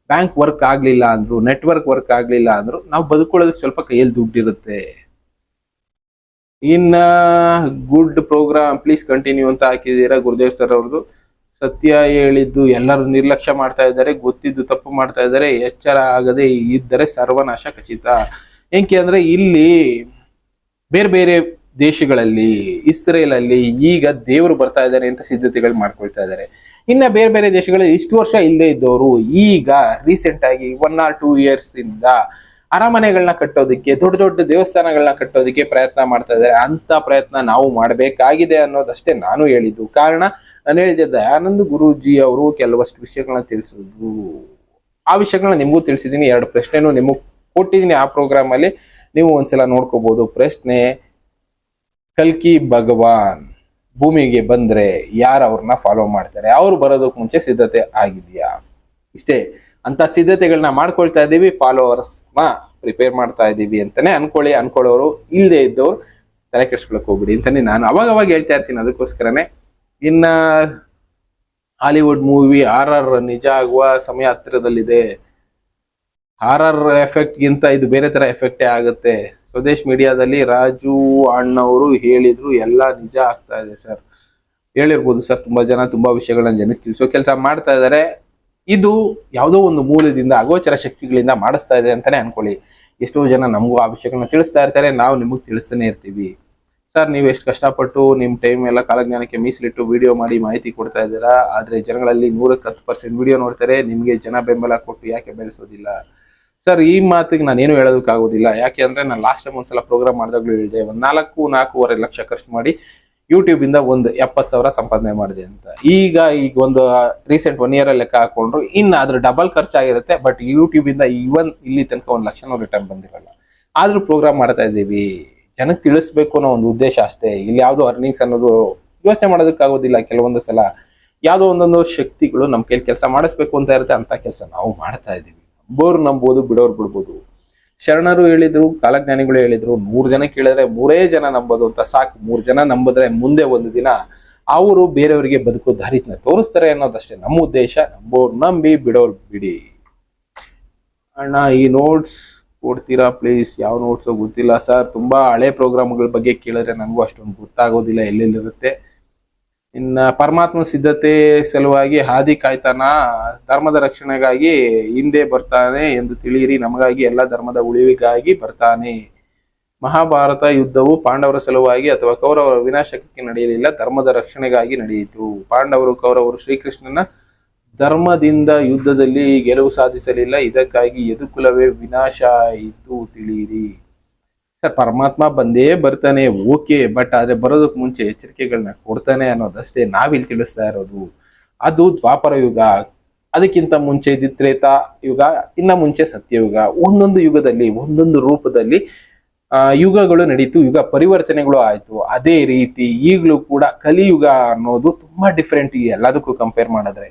ಬ್ಯಾಂಕ್ ವರ್ಕ್ ಆಗ್ಲಿಲ್ಲ ಅಂದ್ರು, ನೆಟ್ವರ್ಕ್ ವರ್ಕ್ ಆಗ್ಲಿಲ್ಲ ಅಂದ್ರು, ನಾವು ಬದುಕೊಳ್ಳೋದಕ್ಕೆ ಸ್ವಲ್ಪ ಕೈಯಲ್ಲಿ ದುಡ್ಡಿರುತ್ತೆ. ಇನ್ನ ಗುಡ್ ಪ್ರೋಗ್ರಾಮ್, ಪ್ಲೀಸ್ ಕಂಟಿನ್ಯೂ ಅಂತ ಹಾಕಿದ್ದೀರಾ ಗುರುದೇವ್ ಸರ್ ಅವ್ರದ್ದು. ಸತ್ಯ ಹೇಳಿದ್ದು ಎಲ್ಲರೂ ನಿರ್ಲಕ್ಷ್ಯ ಮಾಡ್ತಾ ಇದ್ದಾರೆ, ಗೊತ್ತಿದ್ದು ತಪ್ಪು ಮಾಡ್ತಾ ಇದ್ದಾರೆ, ಎಚ್ಚರ ಆಗದೆ ಇದ್ದರೆ ಸರ್ವನಾಶ ಖಚಿತ. ಏಕೆ ಅಂದ್ರೆ ಇಲ್ಲಿ ಬೇರೆ ಬೇರೆ ದೇಶಗಳಲ್ಲಿ ಇಸ್ರೇಲ್ ಅಲ್ಲಿ ಈಗ ದೇವರು ಬರ್ತಾ ಇದ್ದಾರೆ ಅಂತ ಸಿದ್ಧತೆಗಳು ಮಾಡ್ಕೊಳ್ತಾ ಇದ್ದಾರೆ. ಇನ್ನ ಬೇರೆ ಬೇರೆ ದೇಶಗಳಲ್ಲಿ ಇಷ್ಟು ವರ್ಷ ಇಲ್ಲದೆ ಇದ್ದವರು ಈಗ ರೀಸೆಂಟ್ ಆಗಿ ಒನ್ ಆರ್ ಟೂ ಇಯರ್ಸ್ ಇಂದ ಅರಮನೆಗಳನ್ನ ಕಟ್ಟೋದಕ್ಕೆ, ದೊಡ್ಡ ದೊಡ್ಡ ದೇವಸ್ಥಾನಗಳನ್ನ ಕಟ್ಟೋದಕ್ಕೆ ಪ್ರಯತ್ನ ಮಾಡ್ತಾ ಇದ್ದಾರೆ. ಅಂತ ಪ್ರಯತ್ನ ನಾವು ಮಾಡಬೇಕಾಗಿದೆ ಅನ್ನೋದಷ್ಟೇ ನಾನು ಹೇಳಿದ್ದು. ಕಾರಣ ನಾನು ಹೇಳಿದ್ದೆ, ದಯಾನಂದ್ ಗುರೂಜಿ ಅವರು ಕೆಲವಷ್ಟು ವಿಷಯಗಳನ್ನ ತಿಳಿಸಿದ್ರು ಆ ವಿಷಯಗಳನ್ನ ನಿಮಗೂ ತಿಳಿಸಿದ್ದೀನಿ. ಎರಡು ಪ್ರಶ್ನೆನೂ ನಿಮಗೆ ಕೊಟ್ಟಿದ್ದೀನಿ ಆ ಪ್ರೋಗ್ರಾಮ್ ಅಲ್ಲಿ. ನೀವು ಒಂದ್ಸಲ ನೋಡ್ಕೋಬಹುದು ಪ್ರಶ್ನೆ, ಕಲ್ಕಿ ಭಗವಾನ್ ಭೂಮಿಗೆ ಬಂದ್ರೆ ಯಾರು ಅವ್ರನ್ನ ಫಾಲೋ ಮಾಡ್ತಾರೆ? ಅವ್ರು ಬರೋದಕ್ಕೆ ಮುಂಚೆ ಸಿದ್ಧತೆ ಆಗಿದೆಯಾ? ಇಷ್ಟೇ ಅಂತ ಸಿದ್ಧತೆಗಳನ್ನ ಮಾಡ್ಕೊಳ್ತಾ ಇದ್ದೀವಿ ಫಾಲೋವರ್ಸ್ನ ಪ್ರಿಪೇರ್ ಮಾಡ್ತಾ ಇದ್ದೀವಿ ಅಂತಾನೆ ಅನ್ಕೊಳ್ಳಿ, ಅನ್ಕೊಳ್ಳೋರು ಇಲ್ಲದೆ ಇದ್ದವ್ರು ತಲೆ ಕೆಡ್ಸ್ಕೊಳಕ್ ಹೋಗ್ಬಿಡಿ ಅಂತಾನೆ ನಾನು ಅವಾಗ ಅವಾಗ ಹೇಳ್ತಾ ಇರ್ತೀನಿ ಅದಕ್ಕೋಸ್ಕರನೇ. ಇನ್ನ ಹಾಲಿವುಡ್ ಮೂವಿ ಆರ್ ಆರ್ ನಿಜ ಆಗುವ ಸಮಯ ಹತ್ತಿರದಲ್ಲಿದೆ. ಆರ್ ಎಫೆಕ್ಟ್ ಗಿಂತ ಇದು ಬೇರೆ ತರ ಎಫೆಕ್ಟೇ ಆಗುತ್ತೆ. ಸ್ವದೇಶ್ ಮೀಡಿಯಾದಲ್ಲಿ ರಾಜು ಅಣ್ಣವರು ಹೇಳಿದ್ರು, ಎಲ್ಲ ನಿಜ ಆಗ್ತಾ ಇದೆ ಸರ್. ಹೇಳಿರ್ಬೋದು ಸರ್, ತುಂಬಾ ಜನ, ತುಂಬಾ ವಿಷಯಗಳನ್ನ ಜನಕ್ಕೆ ತಿಳಿಸೋ ಕೆಲಸ ಮಾಡ್ತಾ ಇದ್ದಾರೆ. ಇದು ಯಾವುದೋ ಒಂದು ಮೂಲದಿಂದ, ಅಗೋಚರ ಶಕ್ತಿಗಳಿಂದ ಮಾಡಿಸ್ತಾ ಇದೆ ಅಂತಾನೆ ಅನ್ಕೊಳ್ಳಿ. ಎಷ್ಟೋ ಜನ ನಮಗೂ ಆ ವಿಷಯಗಳನ್ನ ತಿಳಿಸ್ತಾ ಇರ್ತಾರೆ, ನಾವು ನಿಮಗೆ ತಿಳಿಸ್ತಾನೆ ಇರ್ತೀವಿ. ಸರ್, ನೀವು ಎಷ್ಟು ಕಷ್ಟಪಟ್ಟು ನಿಮ್ಮ ಟೈಮ್ ಎಲ್ಲ ಕಾಲಜ್ಞಾನಕ್ಕೆ ಮೀಸಲಿಟ್ಟು ವಿಡಿಯೋ ಮಾಡಿ ಮಾಹಿತಿ ಕೊಡ್ತಾ ಇದ್ದೀರಾ? ಆದರೆ ಜನಗಳಲ್ಲಿ ನೂರಕ್ಕೆ ಹತ್ತು ಪರ್ಸೆಂಟ್ ವಿಡಿಯೋ ನೋಡ್ತಾರೆ, ನಿಮಗೆ ಜನ ಬೆಂಬಲ ಕೊಟ್ಟು ಯಾಕೆ ಬೆಳೆಸೋದಿಲ್ಲ? ಸರ್ ಈ ಮಾತಿಗೆ ನಾನು ಏನು ಹೇಳೋದಕ್ಕಾಗೋದಿಲ್ಲ. ಯಾಕೆ ಅಂದ್ರೆ ನಾನು ಲಾಸ್ಟ್ ಟೈಮ್ ಒಂದ್ಸಲ ಪ್ರೋಗ್ರಾಮ್ ಮಾಡಿದಾಗಲೂ ಹೇಳಿದೆ, ಒಂದು ನಾಲ್ಕು, ನಾಲ್ಕೂವರೆ ಲಕ್ಷ ಖರ್ಚು ಮಾಡಿ ಯೂಟ್ಯೂಬ್ ಇಂದ ಒಂದು ಎಪ್ಪತ್ತು ಸಾವಿರ ಸಂಪಾದನೆ ಮಾಡಿದೆ ಅಂತ. ಈಗ ಈಗ ಒಂದು ರೀಸೆಂಟ್ ಒನ್ ಇಯರ್ ಲೆಕ್ಕ ಹಾಕೊಂಡ್ರು ಇನ್ನು ಅದ್ರ ಡಬಲ್ ಖರ್ಚಾಗಿರುತ್ತೆ ಬಟ್ ಯೂಟ್ಯೂಬ್ ಇಂದ ಈವನ್ ಇಲ್ಲಿ ತನಕ ಒಂದು ಲಕ್ಷನೂ ರಿಟರ್ನ್ ಬಂದಿರಲ್ಲ. ಆದ್ರೂ ಪ್ರೋಗ್ರಾಮ್ ಮಾಡ್ತಾ ಇದ್ದೀವಿ. ಜನಕ್ಕೆ ತಿಳಿಸ್ಬೇಕು ಅನ್ನೋ ಒಂದು ಉದ್ದೇಶ ಅಷ್ಟೇ. ಇಲ್ಲಿ ಯಾವ್ದು ಅರ್ನಿಂಗ್ಸ್ ಅನ್ನೋದು ಯೋಚನೆ ಮಾಡೋದಕ್ಕಾಗೋದಿಲ್ಲ ಕೆಲವೊಂದು ಸಲ. ಯಾವ್ದೋ ಒಂದೊಂದು ಶಕ್ತಿಗಳು ನಮ್ಮ ಕೈಲಿ ಕೆಲಸ ಮಾಡಿಸ್ಬೇಕು ಅಂತ ಇರುತ್ತೆ ಅಂತ ಕೆಲಸ ನಾವು ಮಾಡ್ತಾ ಇದ್ದೀವಿ. ನಂಬೋರು ನಂಬೋದು, ಬಿಡೋರು ಬಿಡ್ಬೋದು. ಶರಣರು ಹೇಳಿದ್ರು, ಕಾಲಜ್ಞಾನಿಗಳು ಹೇಳಿದ್ರು, ಮೂರು ಜನ ಕೇಳಿದ್ರೆ ಮೂರೇ ಜನ ನಂಬೋದು ಅಂತ ಸಾಕು. ಮೂರು ಜನ ನಂಬಿದ್ರೆ ಮುಂದೆ ಒಂದು ದಿನ ಅವರು ಬೇರೆಯವರಿಗೆ ಬದುಕೋ ದಾರಿನ ತೋರಿಸ್ತಾರೆ ಅನ್ನೋದಷ್ಟೇ. ನಮ್ಮ ಉದ್ದೇಶ ನಂಬೋರ್ ನಂಬಿ, ಬಿಡೋರು ಬಿಡಿ. ಅಣ್ಣ, ಈ ನೋಟ್ಸ್ ಕೊಡ್ತೀರಾ ಪ್ಲೀಸ್ ಯಾವ ನೋಟ್ಸು ಗೊತ್ತಿಲ್ಲ ಸರ್ ತುಂಬಾ ಹಳೆ ಪ್ರೋಗ್ರಾಮ್ಗಳ ಬಗ್ಗೆ ಕೇಳಿದ್ರೆ ನನಗೂ ಅಷ್ಟೊಂದು ಗೊತ್ತಾಗೋದಿಲ್ಲ, ಎಲ್ಲೆಲ್ಲಿರುತ್ತೆ. ಇನ್ನ ಪರಮಾತ್ಮ ಸಿದ್ಧತೆ ಸಲುವಾಗಿ ಹಾದಿ ಕಾಯ್ತಾನ ಧರ್ಮದ ರಕ್ಷಣೆಗಾಗಿ ಹಿಂದೆ ಬರ್ತಾನೆ ಎಂದು ತಿಳಿಯಿರಿ. ನಮಗಾಗಿ ಎಲ್ಲ ಧರ್ಮದ ಉಳಿವಿಗಾಗಿ ಬರ್ತಾನೆ. ಮಹಾಭಾರತ ಯುದ್ಧವು ಪಾಂಡವರ ಸಲುವಾಗಿ ಅಥವಾ ಕೌರವರ ವಿನಾಶಕ್ಕೆ ನಡೆಯಲಿಲ್ಲ, ಧರ್ಮದ ರಕ್ಷಣೆಗಾಗಿ ನಡೆಯಿತು. ಪಾಂಡವರು, ಕೌರವರು ಶ್ರೀಕೃಷ್ಣನ ಧರ್ಮದಿಂದ ಯುದ್ಧದಲ್ಲಿ ಗೆಲುವು ಸಾಧಿಸಲಿಲ್ಲ. ಇದಕ್ಕಾಗಿ ಎದುಕುಲವೇ ವಿನಾಶ ಆಯಿತು ತಿಳಿಯಿರಿ. ಸರ್ ಪರಮಾತ್ಮ ಬಂದೇ ಬರ್ತಾನೆ ಓಕೆ ಬಟ್ ಆದ್ರೆ ಬರೋದಕ್ಕೆ ಮುಂಚೆ ಎಚ್ಚರಿಕೆಗಳನ್ನ ಕೊಡ್ತಾನೆ ಅನ್ನೋದಷ್ಟೇ ನಾವಿಲ್ಲಿ ತಿಳಿಸ್ತಾ ಇರೋದು. ಅದು ದ್ವಾಪರ ಯುಗ. ಅದಕ್ಕಿಂತ ಮುಂಚೆ ದಿತ್ರೇತ ತ್ರೇತ ಯುಗ ಇನ್ನ ಮುಂಚೆ ಸತ್ಯಯುಗ. ಒಂದೊಂದು ಯುಗದಲ್ಲಿ ಒಂದೊಂದು ರೂಪದಲ್ಲಿ ಆ, ಯುಗಗಳು ನಡೀತು ಯುಗ ಪರಿವರ್ತನೆಗಳು ಆಯ್ತು. ಅದೇ ರೀತಿ ಈಗಲೂ ಕೂಡ ಕಲಿಯುಗ ಅನ್ನೋದು ತುಂಬಾ ಡಿಫ್ರೆಂಟ್ ಎಲ್ಲದಕ್ಕೂ ಕಂಪೇರ್ ಮಾಡಿದ್ರೆ.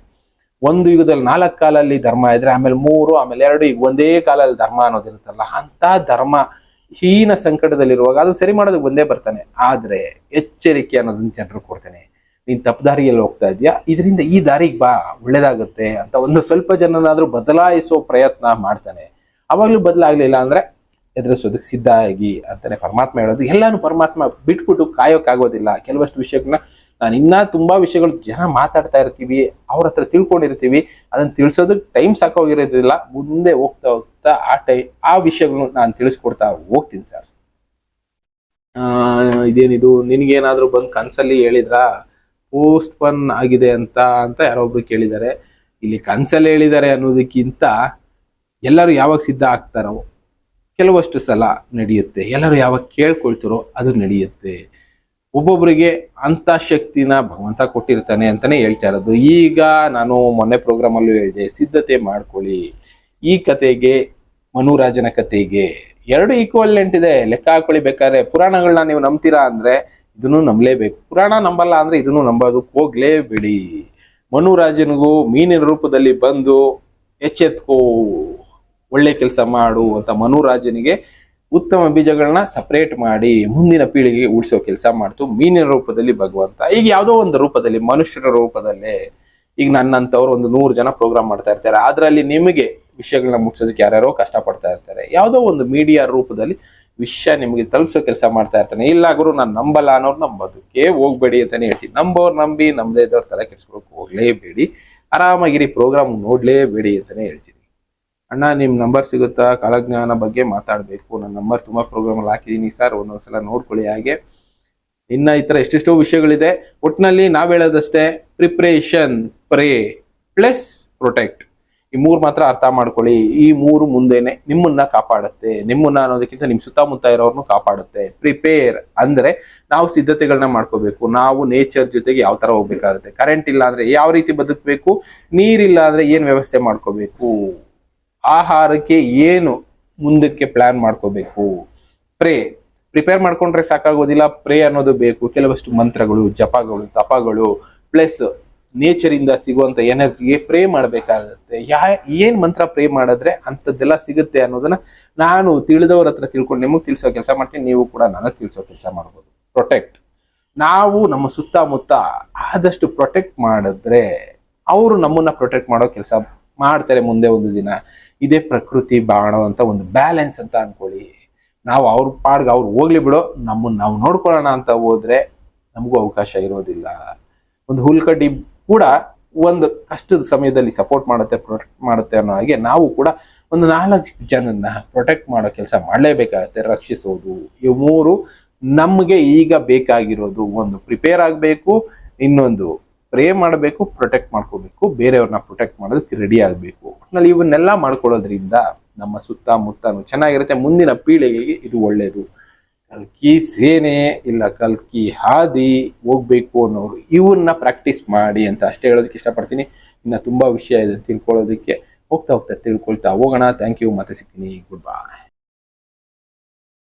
ಒಂದು ಯುಗದಲ್ಲಿ ನಾಲ್ಕು ಕಾಲಲ್ಲಿ ಧರ್ಮ ಇದ್ರೆ ಆಮೇಲೆ ಮೂರು ಆಮೇಲೆ ಎರಡು ಈಗ ಒಂದೇ ಕಾಲಲ್ಲಿ ಧರ್ಮ ಅನ್ನೋದಿರುತ್ತಲ್ಲ ಅಂತ ಧರ್ಮ ಹೀನ ಸಂಕಟದಲ್ಲಿರುವಾಗ ಅದು ಸರಿ ಮಾಡೋದಕ್ಕೆ ಬಂದೇ ಬರ್ತಾನೆ. ಆದ್ರೆ ಎಚ್ಚರಿಕೆ ಅನ್ನೋದನ್ನ ಜನರು ಕೊಡ್ತಾನೆ. ನೀನ್ ತಪ್ಪು ದಾರಿಯಲ್ಲಿ ಹೋಗ್ತಾ ಇದೀಯಾ ಇದರಿಂದ ಈ ದಾರಿಗೆ ಬಾ, ಒಳ್ಳೇದಾಗುತ್ತೆ ಅಂತ ಒಂದು ಸ್ವಲ್ಪ ಜನನಾದ್ರೂ ಬದಲಾಯಿಸೋ ಪ್ರಯತ್ನ ಮಾಡ್ತಾನೆ. ಅವಾಗ್ಲೂ ಬದಲಾಗ್ಲಿಲ್ಲ ಅಂದ್ರೆ ಎದುರಿಸೋದಕ್ಕೆ ಸಿದ್ಧ ಆಗಿ ಅಂತಾನೆ ಪರಮಾತ್ಮ ಹೇಳೋದು. ಎಲ್ಲಾನು ಪರಮಾತ್ಮ ಬಿಟ್ಬಿಟ್ಟು ಕಾಯೋಕ್ಕಾಗೋದಿಲ್ಲ. ಕೆಲವಷ್ಟು ವಿಷಯಗಳನ್ನ ನಾನು ಇನ್ನ ತುಂಬಾ ವಿಷಯಗಳು ಜನ ಮಾತಾಡ್ತಾ ಇರ್ತೀವಿ, ಅವ್ರ ಹತ್ರ ತಿಳ್ಕೊಂಡಿರ್ತೀವಿ ಅದನ್ನ ತಿಳಿಸೋದಕ್ಕೆ ಟೈಮ್ ಸಾಕೋಗಿರೋದಿಲ್ಲ. ಮುಂದೆ ಹೋಗ್ತಾ ಹೋಗ್ತಾ ಆ ಟೈ, ಆ ವಿಷಯಗಳನ್ನು ನಾನು ತಿಳಿಸ್ಕೊಡ್ತಾ ಹೋಗ್ತೀನಿ ಸರ್. ಇದೇನಿದು, ನಿನ್ಗೇನಾದ್ರೂ ಬಂದು ಕನ್ಸಲ್ಲಿ ಹೇಳಿದ್ರ? ಪೋಸ್ಟ್ ಪನ್ ಆಗಿದೆ ಅಂತ ಅಂತ ಯಾರೊಬ್ರು ಕೇಳಿದ್ದಾರೆ ಇಲ್ಲಿ ಕನ್ಸಲ್ಲಿ ಹೇಳಿದ್ದಾರೆ ಅನ್ನೋದಕ್ಕಿಂತ ಎಲ್ಲರೂ ಯಾವಾಗ ಸಿದ್ಧ ಆಗ್ತಾರೋ, ಕೆಲವಷ್ಟು ಸಲ ನಡೆಯುತ್ತೆ. ಎಲ್ಲರೂ ಯಾವಾಗ ಕೇಳ್ಕೊಳ್ತಾರೋ ಅದು ನಡೆಯುತ್ತೆ. ಒಬ್ಬೊಬ್ಬರಿಗೆ ಅಂತ ಶಕ್ತಿನ ಭಗವಂತ ಕೊಟ್ಟಿರ್ತಾನೆ ಅಂತಾನೆ ಹೇಳ್ತಾ ಇರೋದು. ಈಗ ನಾನು ಮೊನ್ನೆ ಪ್ರೋಗ್ರಾಮ್ ಅಲ್ಲೂ ಹೇಳಿದೆ, ಸಿದ್ಧತೆ ಮಾಡ್ಕೊಳ್ಳಿ. ಈ ಕತೆಗೆ ಮನುರಾಜನ ಕತೆಗೆ ಎರಡು ಈಕ್ವಲೆಂಟ್ ಇದೆ. ಲೆಕ್ಕ ಹಾಕೊಳ್ಳಿ ಬೇಕಾದ್ರೆ. ಪುರಾಣಗಳನ್ನ ನೀವು ನಂಬ್ತೀರಾ ಅಂದ್ರೆ ಇದನ್ನು ನಂಬಲೇಬೇಕು. ಪುರಾಣ ನಂಬಲ್ಲ ಅಂದ್ರೆ ಇದನ್ನು ನಂಬೋದಕ್ಕೆ ಹೋಗ್ಲೇಬೇಡಿ. ಮನುರಾಜನಿಗೂ ಮೀನಿನ ರೂಪದಲ್ಲಿ ಬಂದು ಎಚ್ಚೆತ್ಕೋ, ಒಳ್ಳೆ ಕೆಲಸ ಮಾಡು ಅಂತ ಮನುರಾಜನಿಗೆ ಉತ್ತಮ ಬೀಜಗಳನ್ನ ಸಪರೇಟ್ ಮಾಡಿ ಮುಂದಿನ ಪೀಳಿಗೆಗೆ ಉಳಿಸೋ ಕೆಲಸ ಮಾಡ್ತು. ಮೀನಿನ ರೂಪದಲ್ಲಿ ಭಗವಂತ. ಈಗ ಯಾವುದೋ ಒಂದು ರೂಪದಲ್ಲಿ, ಮನುಷ್ಯರ ರೂಪದಲ್ಲೇ ಈಗ ನನ್ನಂತವ್ರು ಒಂದು ನೂರು ಜನ ಪ್ರೋಗ್ರಾಮ್ ಮಾಡ್ತಾ ಇರ್ತಾರೆ. ಅದರಲ್ಲಿ ನಿಮಗೆ ವಿಷಯಗಳನ್ನ ಮುಟ್ಸೋದಕ್ಕೆ ಯಾರ್ಯಾರೋ ಕಷ್ಟಪಡ್ತಾ ಇರ್ತಾರೆ. ಯಾವುದೋ ಒಂದು ಮೀಡಿಯಾ ರೂಪದಲ್ಲಿ ವಿಷಯ ನಿಮಗೆ ತಲುಪಿಸೋ ಕೆಲಸ ಮಾಡ್ತಾ ಇರ್ತಾನೆ. ಇಲ್ಲ ನಾನು ನಂಬಲ್ಲ ಅನ್ನೋರು ನಂಬೋದಕ್ಕೆ ಹೋಗ್ಬೇಡಿ ಅಂತಾನೆ ಹೇಳ್ತೀನಿ. ನಂಬೋರು ನಂಬಿ ನಮ್ದೇ ಇದ್ದವ್ರ ತಲೆ ಕೆಡ್ಸ್ಕೊಳಕ್ ಹೋಗ್ಲೇಬೇಡಿ. ಆರಾಮಾಗಿರಿ ಪ್ರೋಗ್ರಾಮ್ ನೋಡ್ಲೇಬೇಡಿ ಅಂತಾನೆ ಹೇಳ್ತೀನಿ. ಅಣ್ಣ, ನಿಮ್ ನಂಬರ್ ಸಿಗುತ್ತಾ? ಕಾಲಜ್ಞಾನ ಬಗ್ಗೆ ಮಾತಾಡಬೇಕು. ನನ್ನ ನಂಬರ್ ತುಂಬಾ ಪ್ರೋಗ್ರಾಮ್ ಅಲ್ಲಿ ಹಾಕಿದೀನಿ ಸರ್ ಒಂದೊಂದ್ಸಲ ನೋಡ್ಕೊಳ್ಳಿ ಹಾಗೆ. ಇನ್ನ ಈ ತರ ಎಷ್ಟೆಷ್ಟೋ ವಿಷಯಗಳಿದೆ. ಒಟ್ಟಿನಲ್ಲಿ ನಾವ್ ಹೇಳೋದಷ್ಟೇ ಪ್ರಿಪ್ರೇಷನ್ ಪ್ರೇ ಪ್ಲಸ್ ಪ್ರೊಟೆಕ್ಟ್ ಈ ಮೂರು ಮಾತ್ರ ಅರ್ಥ ಮಾಡ್ಕೊಳ್ಳಿ. ಈ ಮೂರು ಮುಂದೆನೆ ನಿಮ್ಮನ್ನ ಕಾಪಾಡುತ್ತೆ. ನಿಮ್ಮನ್ನ ಅನ್ನೋದಕ್ಕಿಂತ ನಿಮ್ ಸುತ್ತಮುತ್ತ ಇರೋರ್ನು ಕಾಪಾಡುತ್ತೆ. ಪ್ರಿಪೇರ್ ಅಂದ್ರೆ ನಾವು ಸಿದ್ಧತೆಗಳನ್ನ ಮಾಡ್ಕೋಬೇಕು. ನಾವು ನೇಚರ್ ಜೊತೆಗೆ ಯಾವ ತರ ಹೋಗ್ಬೇಕಾಗುತ್ತೆ. ಕರೆಂಟ್ ಇಲ್ಲ ಅಂದ್ರೆ ಯಾವ ರೀತಿ ಬದುಕಬೇಕು? ನೀರಿಲ್ಲ ಅಂದ್ರೆ ಏನ್ ವ್ಯವಸ್ಥೆ ಮಾಡ್ಕೋಬೇಕು? ಆಹಾರಕ್ಕೆ ಏನು ಮುಂದಕ್ಕೆ ಪ್ಲಾನ್ ಮಾಡ್ಕೋಬೇಕು? ಪ್ರೇ ಪ್ರಿಪೇರ್ ಮಾಡ್ಕೊಂಡ್ರೆ ಸಾಕಾಗೋದಿಲ್ಲ. ಪ್ರೇ ಅನ್ನೋದು ಬೇಕು. ಕೆಲವಷ್ಟು ಮಂತ್ರಗಳು, ಜಪಗಳು, ತಪಗಳು ಪ್ಲಸ್ ನೇಚರ್ ಇಂದ ಸಿಗುವಂತ ಎನರ್ಜಿಗೆ ಪ್ರೇ ಮಾಡಬೇಕಾಗುತ್ತೆ. ಯಾ, ಏನ್ ಮಂತ್ರ ಪ್ರೇ ಮಾಡಿದ್ರೆ ಅಂಥದ್ದೆಲ್ಲ ಸಿಗುತ್ತೆ ಅನ್ನೋದನ್ನ ನಾನು ತಿಳಿದವ್ರ ಹತ್ರ ತಿಳ್ಕೊಂಡು ನಿಮಗೆ ತಿಳಿಸೋ ಕೆಲಸ ಮಾಡ್ತೀನಿ, ನೀವು ಕೂಡ ನನಗೆ ತಿಳಿಸೋ ಕೆಲಸ ಮಾಡ್ಬೋದು. ಪ್ರೊಟೆಕ್ಟ್ ನಾವು ನಮ್ಮ ಸುತ್ತಮುತ್ತ ಆದಷ್ಟು ಪ್ರೊಟೆಕ್ಟ್ ಮಾಡಿದ್ರೆ ಅವರು ನಮ್ಮನ್ನ ಪ್ರೊಟೆಕ್ಟ್ ಮಾಡೋ ಕೆಲಸ ಮಾಡ್ತಾರೆ ಮುಂದೆ ಒಂದು ದಿನ. ಇದೇ ಪ್ರಕೃತಿ ಬಾಣ ಅಂತ ಒಂದು ಬ್ಯಾಲೆನ್ಸ್ ಅಂತ ಅನ್ಕೊಳ್ಳಿ. ನಾವು ಅವ್ರ ಪಾಡ್ಗೆ ಅವ್ರು ಹೋಗ್ಲಿ ಬಿಡು ನಮ್ಮನ್ನ ನಾವು ನೋಡ್ಕೊಳ್ಳೋಣ ಅಂತ ಹೋದ್ರೆ ನಮಗೂ ಅವಕಾಶ ಇರೋದಿಲ್ಲ. ಒಂದು ಹುಲ್ಕಡ್ಡಿ ಕೂಡ ಒಂದು ಕಷ್ಟದ ಸಮಯದಲ್ಲಿ ಸಪೋರ್ಟ್ ಮಾಡುತ್ತೆ ಪ್ರೊಟೆಕ್ಟ್ ಮಾಡುತ್ತೆ ಅನ್ನೋ ಹಾಗೆ ನಾವು ಕೂಡ ಒಂದು ನಾಲ್ಕು ಜನನ್ನ ಪ್ರೊಟೆಕ್ಟ್ ಮಾಡೋ ಕೆಲಸ ಮಾಡಲೇಬೇಕಾಗತ್ತೆ, ರಕ್ಷಿಸೋದು. ಈ ಮೂರು ನಮಗೆ ಈಗ ಬೇಕಾಗಿರೋದು ಒಂದು ಪ್ರಿಪೇರ್ ಆಗಬೇಕು, ಇನ್ನೊಂದು ಪ್ರೇ ಮಾಡಬೇಕು ಪ್ರೊಟೆಕ್ಟ್ ಮಾಡ್ಕೋಬೇಕು, ಬೇರೆಯವ್ರನ್ನ ಪ್ರೊಟೆಕ್ಟ್ ಮಾಡೋದಕ್ಕೆ ರೆಡಿ ಆಗಬೇಕು. ಇವನ್ನೆಲ್ಲ ಮಾಡ್ಕೊಳ್ಳೋದ್ರಿಂದ ನಮ್ಮ ಸುತ್ತಮುತ್ತನು ಚೆನ್ನಾಗಿರುತ್ತೆ. ಮುಂದಿನ ಪೀಳಿಗೆಗೆ ಇದು ಒಳ್ಳೆಯದು ಕಲ್ಕಿ ಸೇನೆ ಇಲ್ಲ ಕಲ್ಕಿ ಹಾದಿ ಹೋಗ್ಬೇಕು ಅನ್ನೋರು ಇವನ್ನ ಪ್ರಾಕ್ಟೀಸ್ ಮಾಡಿ ಅಂತ ಅಷ್ಟೇ ಹೇಳೋದಕ್ಕೆ ಇಷ್ಟಪಡ್ತೀನಿ. ಇನ್ನು ತುಂಬ ವಿಷಯ ಇದೆ ತಿಳ್ಕೊಳ್ಳೋದಕ್ಕೆ ಹೋಗ್ತಾ ಹೋಗ್ತಾ ತಿಳ್ಕೊಳ್ತಾ ಹೋಗೋಣ. ಥ್ಯಾಂಕ್ ಯು ಮತ್ತೆ ಸಿಗ್ತೀನಿ. Good bye